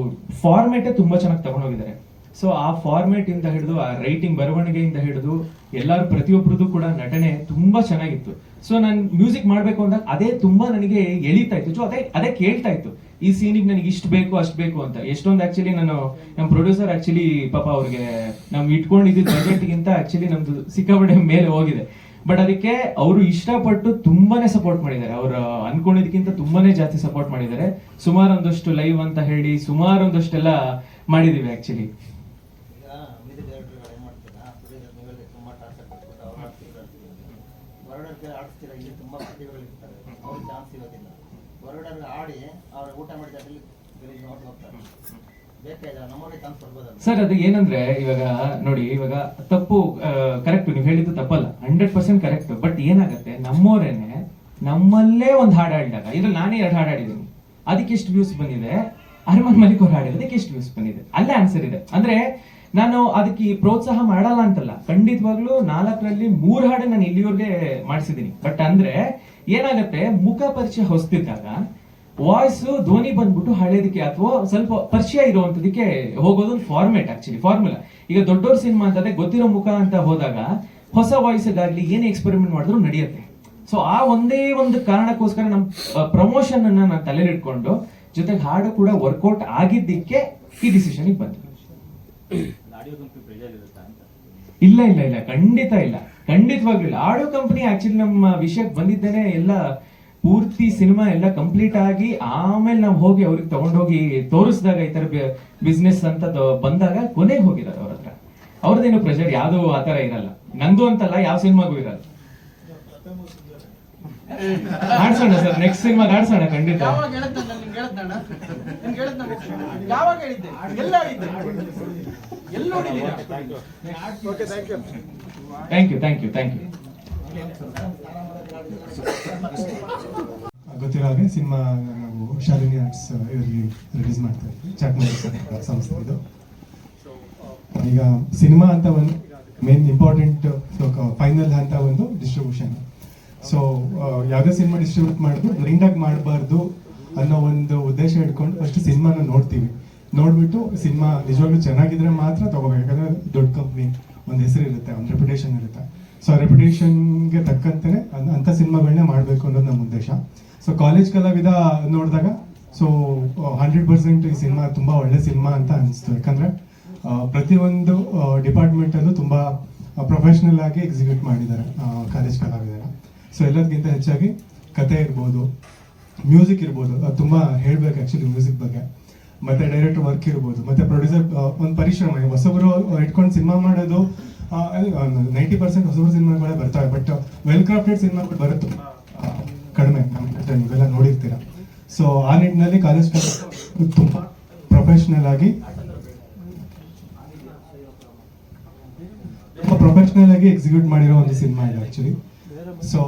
Speaker 7: ಫಾರ್ಮೇಟೇ ತುಂಬಾ ಚೆನ್ನಾಗಿ ತಗೊಂಡೋಗಿದ್ದಾರೆ. ಸೊ ಆ ಫಾರ್ಮೇಟ್ ಇಂದ ಹಿಡಿದು, ಆ ರೈಟಿಂಗ್ ಬರವಣಿಗೆಯಿಂದ ಹಿಡಿದು, ಎಲ್ಲರೂ ಪ್ರತಿಯೊಬ್ಬರದ್ದು ಕೂಡ ನಟನೆ ತುಂಬಾ ಚೆನ್ನಾಗಿತ್ತು. ಸೊ ನಾನು ಮ್ಯೂಸಿಕ್ ಮಾಡಬೇಕು ಅಂದಾಗ ಅದೇ ತುಂಬಾ ನನಗೆ ಎಳಿತಾ ಇತ್ತು. ಸೊ ಅದೇ ಅದೇ ಕೇಳ್ತಾ ಇತ್ತು. ಈ ಸೀನಿಗೆ ನನಗೆ ಇಷ್ಟು ಬೇಕು, ಅಷ್ಟು ಬೇಕು ಅಂತ. ಎಷ್ಟೊಂದು ಆಕ್ಚುಲಿ ನಾನು ನಮ್ಮ ಪ್ರೊಡ್ಯೂಸರ್ ಆಕ್ಚುಲಿ ಪಾಪ ಅವ್ರಿಗೆ ನಾವು ಇಟ್ಕೊಂಡಿದ್ದ ಬಜೆಟ್ಗಿಂತ ಆಕ್ಚುಲಿ ನಮ್ದು ಸಿಕ್ಕಾಪಟ್ಟೆ ಮೇಲೆ ಹೋಗಿದೆ. ಬಟ್ ಅದಕ್ಕೆ ಅವರು ಇಷ್ಟಪಟ್ಟು ತುಂಬಾನೇ ಸಪೋರ್ಟ್ ಮಾಡಿದ್ದಾರೆ. ಅವರು ಅನ್ಕೊಂಡಿದ್ಕಿಂತ ತುಂಬಾನೇ ಜಾಸ್ತಿ ಸಪೋರ್ಟ್ ಮಾಡಿದ್ದಾರೆ. ಸುಮಾರು ಒಂದಷ್ಟು ಲೈವ್ ಅಂತ ಹೇಳಿ, ಸುಮಾರು ಒಂದಷ್ಟೆಲ್ಲ ಮಾಡಿದೀವಿ ಆಕ್ಚುಲಿ
Speaker 2: ಆಡಿ ಅವ್ರ ಊಟ ಮಾಡಿದ ಹೋಗ್ತಾರೆ.
Speaker 7: ಸರ್, ಅದು ಏನಂದ್ರೆ, ಇವಾಗ ನೋಡಿ, ಇವಾಗ ತಪ್ಪು ಕರೆಕ್ಟ್ ನೀವು ಹೇಳಿದ್ದು ತಪ್ಪಲ್ಲ. ಹಂಡ್ರೆಡ್ ಪರ್ಸೆಂಟ್ ಕರೆಕ್ಟ್ ಬಟ್ ಏನಾಗತ್ತೆ? ನಮ್ಮವರೇನೆ ನಮ್ಮಲ್ಲೇ ಒಂದು ಹಾಡು ಹಾಡಿದಾಗ, ಇದ್ರಲ್ಲಿ ನಾನೇ ಎರಡು ಹಾಡು ಹಾಡಿದ್ದೀನಿ. ಅದಕ್ಕೆ ಎಷ್ಟು ವ್ಯೂಸ್ ಬಂದಿದೆ? ಅರಮನ್ ಮಲಿಕ್ ಅವ್ರು ಹಾಡಿರೋದಕ್ಕೆ ಎಷ್ಟು ವ್ಯೂಸ್ ಬಂದಿದೆ? ಅಲ್ಲೇ ಆನ್ಸರ್ ಇದೆ. ಅಂದ್ರೆ, ನಾನು ಅದಕ್ಕೆ ಪ್ರೋತ್ಸಾಹ ಮಾಡಲ್ಲ ಅಂತಲ್ಲ. ಖಂಡಿತವಾಗ್ಲೂ ನಾಲ್ಕರಲ್ಲಿ ಮೂರು ಹಾಡು ನಾನು ಇಲ್ಲಿವರೆಗೆ ಮಾಡಿಸಿದ್ದೀನಿ. ಬಟ್ ಅಂದ್ರೆ, ಏನಾಗತ್ತೆ? ಮುಖ ಪರಿಚಯ ಹೊಸ್ತಿದ್ದಾಗ ವಾಯ್ಸ್ ಧ್ವನಿ ಬಂದ್ಬಿಟ್ಟು ಹಳೇದಕ್ಕೆ ಅಥವಾ ಸ್ವಲ್ಪ ಪರಿಚಯ ಇರುವಂತದಕ್ಕೆ ಹೋಗೋದೊಂದು ಫಾರ್ಮೆಟ್ ಆಕ್ಚುಲಿ ಫಾರ್ಮುಲಾ ಈಗ ದೊಡ್ಡವ್ರ ಸಿನಿಮಾ ಅಂತಂದ್ರೆ ಗೊತ್ತಿರೋ ಮುಖ ಅಂತ ಹೋದಾಗ ಹೊಸ ವಾಯ್ಸ್ಗಾಗ್ಲಿ ಏನೇ ಎಕ್ಸ್ಪೆರಿಮೆಂಟ್ ಮಾಡಿದ್ರು ನಡೆಯುತ್ತೆ. ಸೊ ಆ ಒಂದೇ ಒಂದು ಕಾರಣಕ್ಕೋಸ್ಕರ ನಮ್ ಪ್ರಮೋಷನ್ ಅನ್ನ ನಾನು ತಲೆಲಿಟ್ಕೊಂಡು ಜೊತೆಗೆ ಹಾಡು ಕೂಡ ವರ್ಕೌಟ್ ಆಗಿದ್ದಕ್ಕೆ ಈ ಡಿಸಿಷನ್ ಬಂತು ಇಲ್ಲ ಇಲ್ಲ ಇಲ್ಲ, ಖಂಡಿತ ಇಲ್ಲ. ಖಂಡಿತವಾಗ್ಲಿಲ್ಲ ಆಡಿಯೋ ಕಂಪನಿ ಆಕ್ಚುಲಿ ನಮ್ಮ ವಿಷಯಕ್ಕೆ ಬಂದಿದ್ದೇನೆ ಎಲ್ಲ ಪೂರ್ತಿ ಸಿನಿಮಾ ಎಲ್ಲ ಕಂಪ್ಲೀಟ್ ಆಗಿ ಆಮೇಲೆ ನಾವು ಹೋಗಿ ಅವ್ರಿಗೆ ತಗೊಂಡೋಗಿ ತೋರಿಸಿದಾಗ ಈ ತರ ಬಿಸ್ನೆಸ್ ಅಂತ ಬಂದಾಗ ಕೊನೆಗೆ ಹೋಗಿದ್ದಾರೆ ಅವ್ರ ಹತ್ರ. ಅವ್ರದ್ದೇನು ಪ್ರೆಷರ್ ಯಾವ್ದು ತರ ಇರಲ್ಲ. ನಂದು ಅಂತಲ್ಲ ಯಾವ ಸಿನಿಮಾಗೂ ಇರಲ್ಲ. ಆಡ್ಸೋಣ ಸರ್ ನೆಕ್ಸ್ಟ್ ಸಿನಿಮಾ ಆಡ್ಸೋಣ ಖಂಡಿತ. Thank you thank you thank you
Speaker 8: ಗೊತ್ತಿರೋ ಹಾಗೆ ಸಿನಿಮಾ ನಾವು ಶಾಲಿನಿ ಆರ್ಟ್ಸ್ ಇದರಲ್ಲಿ ರಿಲೀಸ್ ಮಾಡ್ತಾ ಇದ್ವಿ. ಚಾಕ್ ಸಂಸ್ಥೆ ಇದು. ಈಗ ಸಿನಿಮಾ ಅಂತ ಒಂದು ಮೇನ್ ಇಂಪಾರ್ಟೆಂಟ್ ಫೈನಲ್ ಅಂತ ಒಂದು ಡಿಸ್ಟ್ರಿಬ್ಯೂಷನ್ ಸೊ ಯಾವುದೇ ಸಿನಿಮಾ ಡಿಸ್ಟ್ರಿಬ್ಯೂಟ್ ಮಾಡಿದ್ರು ಬ್ಲೈಂಡಾಗಿ ಮಾಡಬಾರ್ದು ಅನ್ನೋ ಒಂದು ಉದ್ದೇಶ ಇಟ್ಕೊಂಡು ಫಸ್ಟ್ ಸಿನಿಮಾನ ನೋಡ್ತೀವಿ. ನೋಡ್ಬಿಟ್ಟು ಸಿನಿಮಾ ನಿಜವಾಗ್ಲೂ ಚೆನ್ನಾಗಿದ್ರೆ ಮಾತ್ರ ತಗೋಬೇಕು. ಯಾಕಂದ್ರೆ ದೊಡ್ಡ ಕಂಪ್ನಿ ಒಂದು ಹೆಸರು ಇರುತ್ತೆ ಒಂದು ರೆಪ್ಯುಟೇಷನ್ ಇರುತ್ತೆ. ಸೊ ರೆಪ್ಯುಟೇಷನ್ಗೆ ತಕ್ಕಂತೆ ಅಂಥ ಸಿನಿಮಾಗಳನ್ನೇ ಮಾಡಬೇಕು ಅನ್ನೋದು ನಮ್ಮ ಉದ್ದೇಶ. ಸೊ ಕಾಲೇಜ್ ಕಲಾವಿದ ನೋಡಿದಾಗ ಸೊ ಹಂಡ್ರೆಡ್ ಪರ್ಸೆಂಟ್ ಈ ಸಿನಿಮಾ ತುಂಬಾ ಒಳ್ಳೆ ಸಿನಿಮಾ ಅಂತ ಅನಿಸ್ತು. ಯಾಕಂದ್ರೆ ಪ್ರತಿಯೊಂದು ಡಿಪಾರ್ಟ್ಮೆಂಟಲ್ಲೂ ತುಂಬಾ ಪ್ರೊಫೆಷ್ನಲ್ ಆಗಿ ಎಕ್ಸಿಕ್ಯೂಟ್ ಮಾಡಿದ್ದಾರೆ ಕಾಲೇಜ್ ಕಲಾವಿದರ. ಸೊ ಎಲ್ಲದಕ್ಕಿಂತ ಹೆಚ್ಚಾಗಿ ಕತೆ ಇರ್ಬೋದು ಮ್ಯೂಸಿಕ್ ಇರ್ಬೋದು, ಅದು ತುಂಬಾ ಹೇಳ್ಬೇಕು ಆ್ಯಕ್ಚುಲಿ ಮ್ಯೂಸಿಕ್ ಬಗ್ಗೆ. ಮತ್ತೆ ಡೈರೆಕ್ಟ್ ವರ್ಕ್ ಇರ್ಬೋದು, ಮತ್ತೆ ಪ್ರೊಡ್ಯೂಸರ್ ಒಂದು ಪರಿಶ್ರಮ, ಹೊಸಬರು ಇಟ್ಕೊಂಡು ಸಿನಿಮಾ ಮಾಡೋದು ನೈಂಟಿ ಪರ್ಸೆಂಟ್ ಹೊಸಬರು ಸಿನಿಮಾಗಳೇ ಬರ್ತವೆ ಬಟ್ ವೆಲ್ ಕ್ರಾಫ್ಟೆಡ್ ಸಿನಿಮಾಗಳು ಬರುತ್ತೆ. ಕಡಿಮೆ, ನಮ್ಮ ನೀವೆಲ್ಲ ನೋಡಿರ್ತೀರ. ಸೊ ಆ ನಿಟ್ಟಿನಲ್ಲಿ ಕಾಲೇಜ್ ತುಂಬಾ ಪ್ರೊಫೆಷ್ನಲ್ ಆಗಿ, ತುಂಬಾ ಪ್ರೊಫೆಷ್ನಲ್ ಆಗಿ ಎಕ್ಸಿಕ್ಯೂಟ್ ಮಾಡಿರೋ ಒಂದು ಸಿನಿಮಾ ಇದೆ ಆಕ್ಚುಲಿ ಸೊ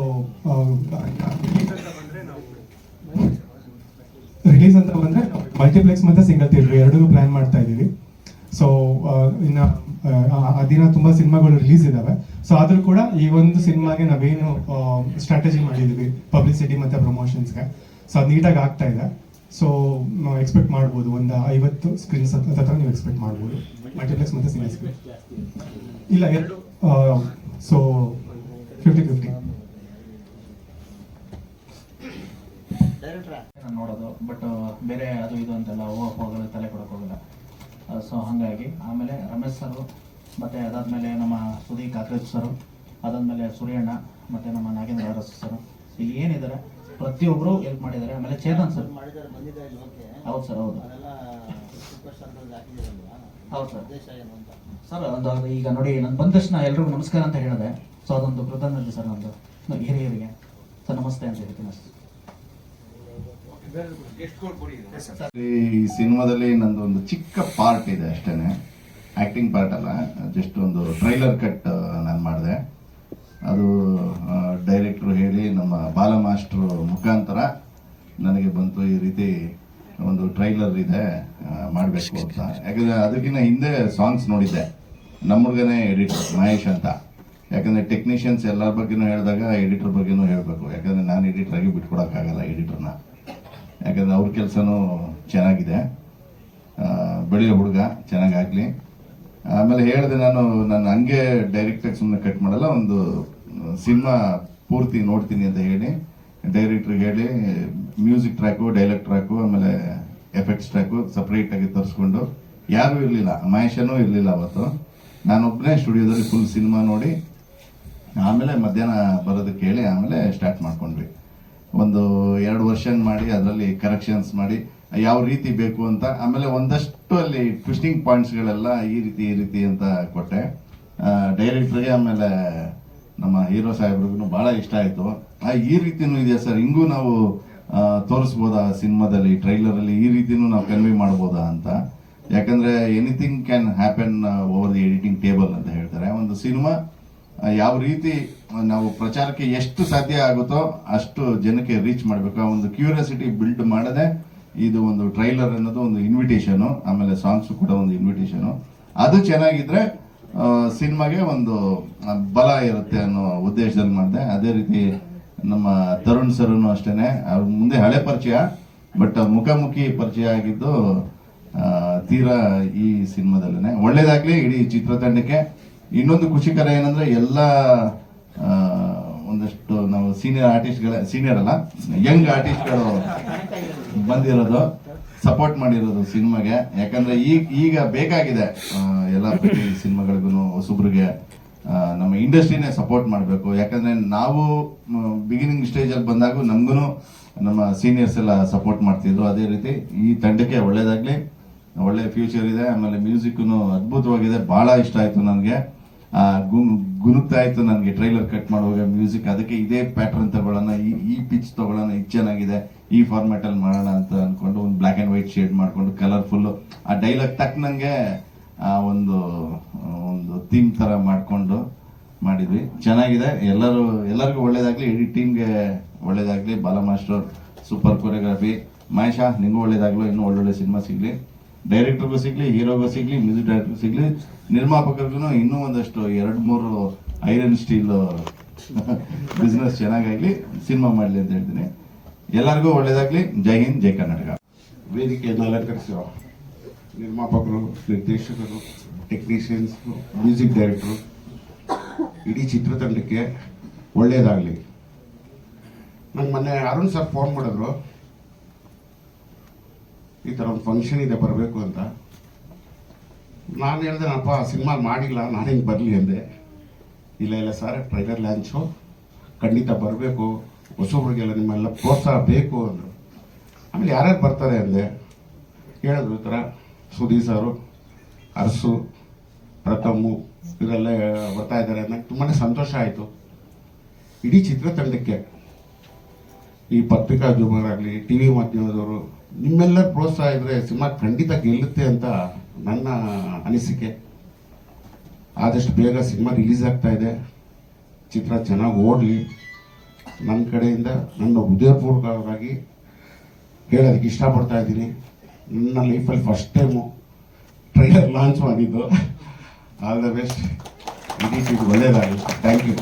Speaker 8: ರಿಲೀಸ್ ಅಂತ ಬಂದ್ರೆ, ಮಲ್ಟಿಪ್ಲೆಕ್ಸ್ ಮತ್ತೆ ಸಿಂಗಲ್ ಥಿಯೇಟರ್ ಎರಡೂ ಪ್ಲಾನ್ ಮಾಡ್ತಾ ಇದ್ದೀವಿ. ಸೊ ಇನ್ನು ಆ, ದಿನ ತುಂಬ ಸಿನಿಮಾಗಳು ರಿಲೀಸ್ ಇದ್ದಾವೆ ಸೊ ಆದರೂ ಕೂಡ ಈ ಒಂದು ಸಿನಿಮಾಗೆ ನಾವೇನು ಸ್ಟ್ರಾಟಜಿ ಮಾಡಿದ್ದೀವಿ ಪಬ್ಲಿಸಿಟಿ ಮತ್ತು ಪ್ರಮೋಷನ್ಸ್ಗೆ ಸೊ ಅದು ನೀಟಾಗಿ ಆಗ್ತಾ ಇದೆ. ಸೊ ನಾವು ಎಕ್ಸ್ಪೆಕ್ಟ್ ಮಾಡ್ಬೋದು. ಒಂದು ಐವತ್ತು ಸ್ಕ್ರೀನ್ಸ್ ಹತ್ರ ನೀವು ಎಕ್ಸ್ಪೆಕ್ಟ್ ಮಾಡ್ಬೋದು. ಮಲ್ಟಿಪ್ಲೆಕ್ಸ್ ಮತ್ತು ಸಿನಿಮಾ ಸ್ಕ್ರೀನ್ ಇಲ್ಲ ಎರಡು ಸೊ ಫಿಫ್ಟಿ ಫಿಫ್ಟಿ
Speaker 2: ಡೈರೆಕ್ಟ್ರ
Speaker 1: ನಾನು ನೋಡೋದು ಬಟ್ ಬೇರೆ ಅದು ಇದು ಅಂತೆಲ್ಲ ಹೋಗಲ್ಲ ತಲೆ ಹೋಗಲ್ಲ ಸೊ ಹಾಗಾಗಿ ಆಮೇಲೆ ರಮೇಶ್ ಸರು ಮತ್ತು ಅದಾದಮೇಲೆ ನಮ್ಮ ಸುದೀಪ್ ಕಾಕ್ರೇಜ್ ಸರು ಅದಾದಮೇಲೆ ಸೂರ್ಯಣ್ಣ ಮತ್ತು ನಮ್ಮ ನಾಗೇಂದ್ರ ಅರಸ್ ಸರು. ಇಲ್ಲಿ ಏನಿದ್ದಾರೆ ಪ್ರತಿಯೊಬ್ಬರು ಹೆಲ್ಪ್ ಮಾಡಿದ್ದಾರೆ ಆಮೇಲೆ ಚೇತನ್ ಸರ್. ಹೌದು ಸರ್ ಹೌದು. ಹೌದು ಸರ್.
Speaker 2: ಒಂದು
Speaker 1: ಸರ್ ಅದು ಈಗ ನೋಡಿ ನಾನು ಬಂದ ತಕ್ಷಣ ಎಲ್ರಿಗೂ ನಮಸ್ಕಾರ ಅಂತ ಹೇಳಿದೆ. ಸೊ ಅದೊಂದು ಕೃತಜ್ಞತೆ ಸರ್ ನಮ್ಮದು ಹಿರಿಯರಿಗೆ. ಸರ್ ನಮಸ್ತೆ ಅಂತ ಹೇಳ್ತೀನಿ ಅಷ್ಟೇ.
Speaker 9: ಈ ಸಿನಿಮಾದಲ್ಲಿ ಒಂದು ಚಿಕ್ಕ ಪಾರ್ಟ್ ಇದೆ ಅಷ್ಟೇನೆ. ಆಕ್ಟಿಂಗ್ ಪಾರ್ಟ್ ಅಲ್ಲ. ಜಸ್ಟ್ ಒಂದು ಟ್ರೈಲರ್ ಕಟ್ ನಾನು ಮಾಡಿದೆ. ಅದು ಡೈರೆಕ್ಟ್ರು ಹೇಳಿ ನಮ್ಮ ಬಾಲ ಮಾಸ್ಟ್ರು ಮುಖಾಂತರ ನನಗೆ ಬಂತು ಈ ರೀತಿ ಒಂದು ಟ್ರೈಲರ್ ಇದೆ ಮಾಡಬೇಕು ಅಂತ. ಯಾಕಂದರೆ ಅದಕ್ಕಿಂತ ಹಿಂದೆ ಸಾಂಗ್ಸ್ ನೋಡಿದ್ದೆ. ನಮ್ಮ ಹುಡುಗನೇ ಎಡಿಟರ್ ಮಹೇಶ್ ಅಂತ. ಯಾಕಂದರೆ ಟೆಕ್ನಿಷಿಯನ್ಸ್ ಎಲ್ಲರ ಬಗ್ಗೆನೂ ಹೇಳಿದಾಗ ಎಡಿಟರ್ ಬಗ್ಗೆನೂ ಹೇಳಬೇಕು. ಯಾಕಂದರೆ ನಾನು ಎಡಿಟ್ರಾಗಿ ಬಿಟ್ಕೊಡಕ್ಕಾಗಲ್ಲ ಎಡಿಟರ್ನ ಯಾಕಂದ್ರೆ ಅವ್ರ ಕೆಲಸನೂ ಚೆನ್ನಾಗಿದೆ. ಬೆಳೆಯೋ ಹುಡುಗ ಚೆನ್ನಾಗಾಗಲಿ. ಆಮೇಲೆ ಹೇಳಿದೆ ನಾನು ನಾನು ಹಂಗೆ ಡೈರೆಕ್ಟಾಗಿ ಸುಮ್ಮನೆ ಕಟ್ ಮಾಡಲ್ಲ, ಒಂದು ಸಿನಿಮಾ ಪೂರ್ತಿ ನೋಡ್ತೀನಿ ಅಂತ ಹೇಳಿ ಡೈರೆಕ್ಟ್ರಿಗೆ ಹೇಳಿ ಮ್ಯೂಸಿಕ್ ಟ್ರ್ಯಾಕು ಡೈಲಾಗ್ ಟ್ರ್ಯಾಕು ಆಮೇಲೆ ಎಫೆಕ್ಟ್ಸ್ ಟ್ರ್ಯಾಕು ಸಪ್ರೇಟಾಗಿ ತರಿಸ್ಕೊಂಡು, ಯಾರೂ ಇರಲಿಲ್ಲ, ಮಹೇಶನೂ ಇರಲಿಲ್ಲ ಅವತ್ತು. ನಾನೊಬ್ಬನೇ ಸ್ಟುಡಿಯೋದಲ್ಲಿ ಫುಲ್ ಸಿನಿಮಾ ನೋಡಿ, ಆಮೇಲೆ ಮಧ್ಯಾಹ್ನ ಬರೋದಕ್ಕೆ ಹೇಳಿ, ಆಮೇಲೆ ಸ್ಟಾರ್ಟ್ ಮಾಡ್ಕೊಂಡ್ವಿ. ಒಂದು ಎರಡು ವರ್ಷನ್ ಮಾಡಿ ಅದರಲ್ಲಿ ಕರೆಕ್ಷನ್ಸ್ ಮಾಡಿ, ಯಾವ ರೀತಿ ಬೇಕು ಅಂತ, ಆಮೇಲೆ ಒಂದಷ್ಟು ಅಲ್ಲಿ ಟ್ವಿಸ್ಟಿಂಗ್ ಪಾಯಿಂಟ್ಸ್ಗಳೆಲ್ಲ ಈ ರೀತಿ ಈ ರೀತಿ ಅಂತ ಕೊಟ್ಟೆ. ಡೈರೆಕ್ಟ್ರಿಗೆ ಆಮೇಲೆ ನಮ್ಮ ಹೀರೋ ಸಾಹೇಬ್ರಿಗೂ ಬಹಳ ಇಷ್ಟ ಆಯಿತು. ಈ ರೀತಿನೂ ಇದೆಯಾ ಸರ್. ಹಿಂಗೂ ನಾವು ತೋರಿಸ್ಬೋದಾ ಸಿನಿಮಾದಲ್ಲಿ ಟ್ರೈಲರಲ್ಲಿ ಈ ರೀತಿನೂ ನಾವು ಕನ್ವೆ ಮಾಡ್ಬೋದಾ ಅಂತ. ಯಾಕಂದ್ರೆ anything can happen over the editing table ಅಂತ ಹೇಳ್ತಾರೆ. ಒಂದು ಸಿನಿಮಾ ಯಾವ ರೀತಿ ನಾವು ಪ್ರಚಾರಕ್ಕೆ ಎಷ್ಟು ಸಾಧ್ಯ ಆಗುತ್ತೋ ಅಷ್ಟು ಜನಕ್ಕೆ ರೀಚ್ ಮಾಡಬೇಕು. ಆ ಒಂದು ಕ್ಯೂರಿಯಾಸಿಟಿ ಬಿಲ್ಡ್ ಮಾಡದೆ ಇದು ಒಂದು ಟ್ರೈಲರ್ ಅನ್ನೋದು ಒಂದು ಇನ್ವಿಟೇಷನು ಆಮೇಲೆ ಸಾಂಗ್ಸ್ ಕೂಡ ಒಂದು ಇನ್ವಿಟೇಷನು ಅದು ಚೆನ್ನಾಗಿದ್ರೆ ಸಿನಿಮಾಗೆ ಒಂದು ಬಲ ಇರುತ್ತೆ ಅನ್ನೋ ಉದ್ದೇಶದಲ್ಲಿ ಮಾಡಿದೆ. ಅದೇ ರೀತಿ ನಮ್ಮ ತರುಣ್ ಸರನು ಅಷ್ಟೇನೆ. ಮುಂದೆ ಹಳೆ ಪರಿಚಯ, ಬಟ್ ಮುಖಾಮುಖಿ ಪರಿಚಯ ಆಗಿದ್ದು ತೀರಾ ಈ ಸಿನಿಮಾದಲ್ಲೇ ಒಳ್ಳೇದಾಗ್ಲಿ, ಇಡೀ ಚಿತ್ರತಂಡಕ್ಕೆ. ಇನ್ನೊಂದು ಖುಷಿಕರ ಏನಂದ್ರೆ ಎಲ್ಲ ಒಂದಷ್ಟು ನಾವು ಸೀನಿಯರ್ ಆರ್ಟಿಸ್ಟ್ಗಳ ಸೀನಿಯರ್ ಅಲ್ಲ ಯಂಗ್ ಆರ್ಟಿಸ್ಟ್ಗಳು ಬಂದಿರೋದು ಸಪೋರ್ಟ್ ಮಾಡಿರೋದು ಸಿನಿಮಾಗೆ. ಯಾಕಂದ್ರೆ ಈಗ ಈಗ ಬೇಕಾಗಿದೆ ಎಲ್ಲ ಪ್ರತಿ ಸಿನಿಮಾಗಳಿಗೂ ಹೊಸಬ್ರಿಗೆ ನಮ್ಮ ಇಂಡಸ್ಟ್ರಿನೇ ಸಪೋರ್ಟ್ ಮಾಡಬೇಕು. ಯಾಕಂದ್ರೆ ನಾವು ಬಿಗಿನಿಂಗ್ ಸ್ಟೇಜಲ್ಲಿ ಬಂದಾಗ ನಮಗೂ ನಮ್ಮ ಸೀನಿಯರ್ಸ್ ಎಲ್ಲ ಸಪೋರ್ಟ್ ಮಾಡ್ತಿದ್ರು. ಅದೇ ರೀತಿ ಈ ತಂಡಕ್ಕೆ ಒಳ್ಳೇದಾಗ್ಲಿ, ಒಳ್ಳೆ ಫ್ಯೂಚರ್ ಇದೆ, ಆಮೇಲೆ ಮ್ಯೂಸಿಕ್ನು ಅದ್ಭುತವಾಗಿದೆ, ಬಹಳ ಇಷ್ಟ ಆಯ್ತು ನನಗೆ. ಗುನುಗ್ತಾ ಇತ್ತು ನನಗೆ ಟ್ರೈಲರ್ ಕಟ್ ಮಾಡುವಾಗ ಮ್ಯೂಸಿಕ್ ಅದಕ್ಕೆ ಇದೇ ಪ್ಯಾಟರ್ನ್ ತಗೊಳ್ಳೋಣ. ಈ ಈ ಪಿಚ್ ತಗೊಳ್ಳೋಣ. ಇದು ಚೆನ್ನಾಗಿದೆ. ಈ ಫಾರ್ಮ್ಯಾಟ್ ಅಲ್ಲಿ ಮಾಡೋಣ ಅಂತ ಅನ್ಕೊಂಡು ಒಂದು ಬ್ಲ್ಯಾಕ್ ಅಂಡ್ ವೈಟ್ ಶೇಡ್ ಮಾಡಿಕೊಂಡು ಕಲರ್ಫುಲ್ಲು ಆ ಡೈಲಾಗ್ ತಕ್ಕನಂಗೆ ಒಂದು ಒಂದು ಥೀಮ್ ತರ ಮಾಡಿಕೊಂಡು ಮಾಡಿದ್ವಿ. ಚೆನ್ನಾಗಿದೆ. ಎಲ್ಲರೂ, ಎಲ್ಲರಿಗೂ ಒಳ್ಳೇದಾಗಲಿ. ಇಡೀ ಟೀಮ್ಗೆ ಒಳ್ಳೇದಾಗ್ಲಿ. ಬಾಲ ಮಾಸ್ಟರ್ ಸೂಪರ್ ಕೊರಿಯೋಗ್ರಫಿ ಮಹೇಶ, ನಿಂಗೂ ಒಳ್ಳೇದಾಗಲು. ಇನ್ನೂ ಒಳ್ಳೊಳ್ಳೆ ಸಿನಿಮಾ ಸಿಗ್ಲಿ. ಡೈರೆಕ್ಟರ್ಗೂ ಸಿಗ್ಲಿ ಹೀರೋಗೂ ಸಿಗಲಿ ಮ್ಯೂಸಿಕ್ ಡೈರೆಕ್ಟರ್ ಸಿಗ್ಲಿ, ನಿರ್ಮಾಪಕರಿಗೂ ಇನ್ನೂ ಒಂದಷ್ಟು ಎರಡು ಮೂರು ಐರನ್ ಸ್ಟೀಲ್ ಬಿಸ್ನೆಸ್ ಚೆನ್ನಾಗಾಗಲಿ ಸಿನಿಮಾ ಮಾಡಲಿ ಅಂತ ಹೇಳ್ತೀನಿ. ಎಲ್ಲರಿಗೂ ಒಳ್ಳೇದಾಗ್ಲಿ. ಜೈ ಹಿಂದ್, ಜೈ ಕರ್ನಾಟಕ.
Speaker 10: ವೇದಿಕೆಯನ್ನು ಅಲಂಕರಿಸುವ ನಿರ್ಮಾಪಕರು, ನಿರ್ದೇಶಕರು ಟೆಕ್ನಿಷಿಯನ್ಸ್ ಮ್ಯೂಸಿಕ್ ಡೈರೆಕ್ಟರು ಇಡೀ ಚಿತ್ರತಂಡಕ್ಕೆ ಒಳ್ಳೆಯದಾಗಲಿ ನಂಗೆ ಮೊನ್ನೆ ಅರುಣ್ ಸರ್ ಫೋನ್ ಮಾಡಿದ್ರು. ಈ ಥರ ಒಂದು ಫಂಕ್ಷನ್ ಇದೆ, ಬರಬೇಕು ಅಂತ. ನಾನು ಹೇಳಿದೆ ನಪ್ಪ ಸಿನಿಮಾ ಮಾಡಿಲ್ಲ, ನಾನು ಹಿಂಗೆ ಬರಲಿ? ಅಂದೆ. ಇಲ್ಲ ಇಲ್ಲ ಸರ್ ಟ್ರೈಲರ್ ಲ್ಯಾಂಚು ಖಂಡಿತ ಬರಬೇಕು. ಹೊಸಬ್ರಿಗೆಲ್ಲ ನಿಮ್ಮೆಲ್ಲ ಪ್ರೋತ್ಸಾಹ ಬೇಕು ಅಂದರು. ಆಮೇಲೆ ಯಾರ್ಯಾರು ಬರ್ತಾರೆ ಅಂದೆ. ಹೇಳಿದ್ರು ಈ ಥರ ಸುದೀಪ್ ಸರು, ಅರಸು, ಪ್ರಥಮು ಇವರೆಲ್ಲ ಬರ್ತಾ ಇದ್ದಾರೆ. ನಂಗೆ ತುಂಬಾ ಸಂತೋಷ ಆಯಿತು. ಇಡೀ ಚಿತ್ರತಂಡಕ್ಕೆ ಈ ಪತ್ರಿಕಾ ಜುಬರಾಗಲಿ ಟಿ ವಿ ಮಾಧ್ಯಮದವರು ನಿಮ್ಮೆಲ್ಲರ ಪ್ರೋತ್ಸಾಹ ಇದ್ರೆ ಸಿನಿಮಾ ಖಂಡಿತ ಗೆಲ್ಲುತ್ತೆ ಅಂತ ನನ್ನ ಅನಿಸಿಕೆ. ಆದಷ್ಟು ಬೇಗ ಸಿನಿಮಾ ರಿಲೀಸ್ ಆಗ್ತಾ ಇದೆ. ಚಿತ್ರ ಚೆನ್ನಾಗಿ ಓಡಲಿ. ನನ್ನ ಕಡೆಯಿಂದ, ನನ್ನ ಹೃದಯಪೂರ್ವಕವಾಗಿ ಹೇಳೋದಕ್ಕೆ ಇಷ್ಟಪಡ್ತಾ ಇದ್ದೀನಿ. ನನ್ನ ಲೈಫಲ್ಲಿ ಫಸ್ಟ್ ಟೈಮು ಟ್ರೈಲರ್ ಲಾಂಚ್ ಮಾಡಿದ್ದು. ಆಲ್ ದ ಬೆಸ್ಟ್ ಇಡೀ ಇದು ಒಳ್ಳೇದಾಗಿ ಥ್ಯಾಂಕ್ ಯು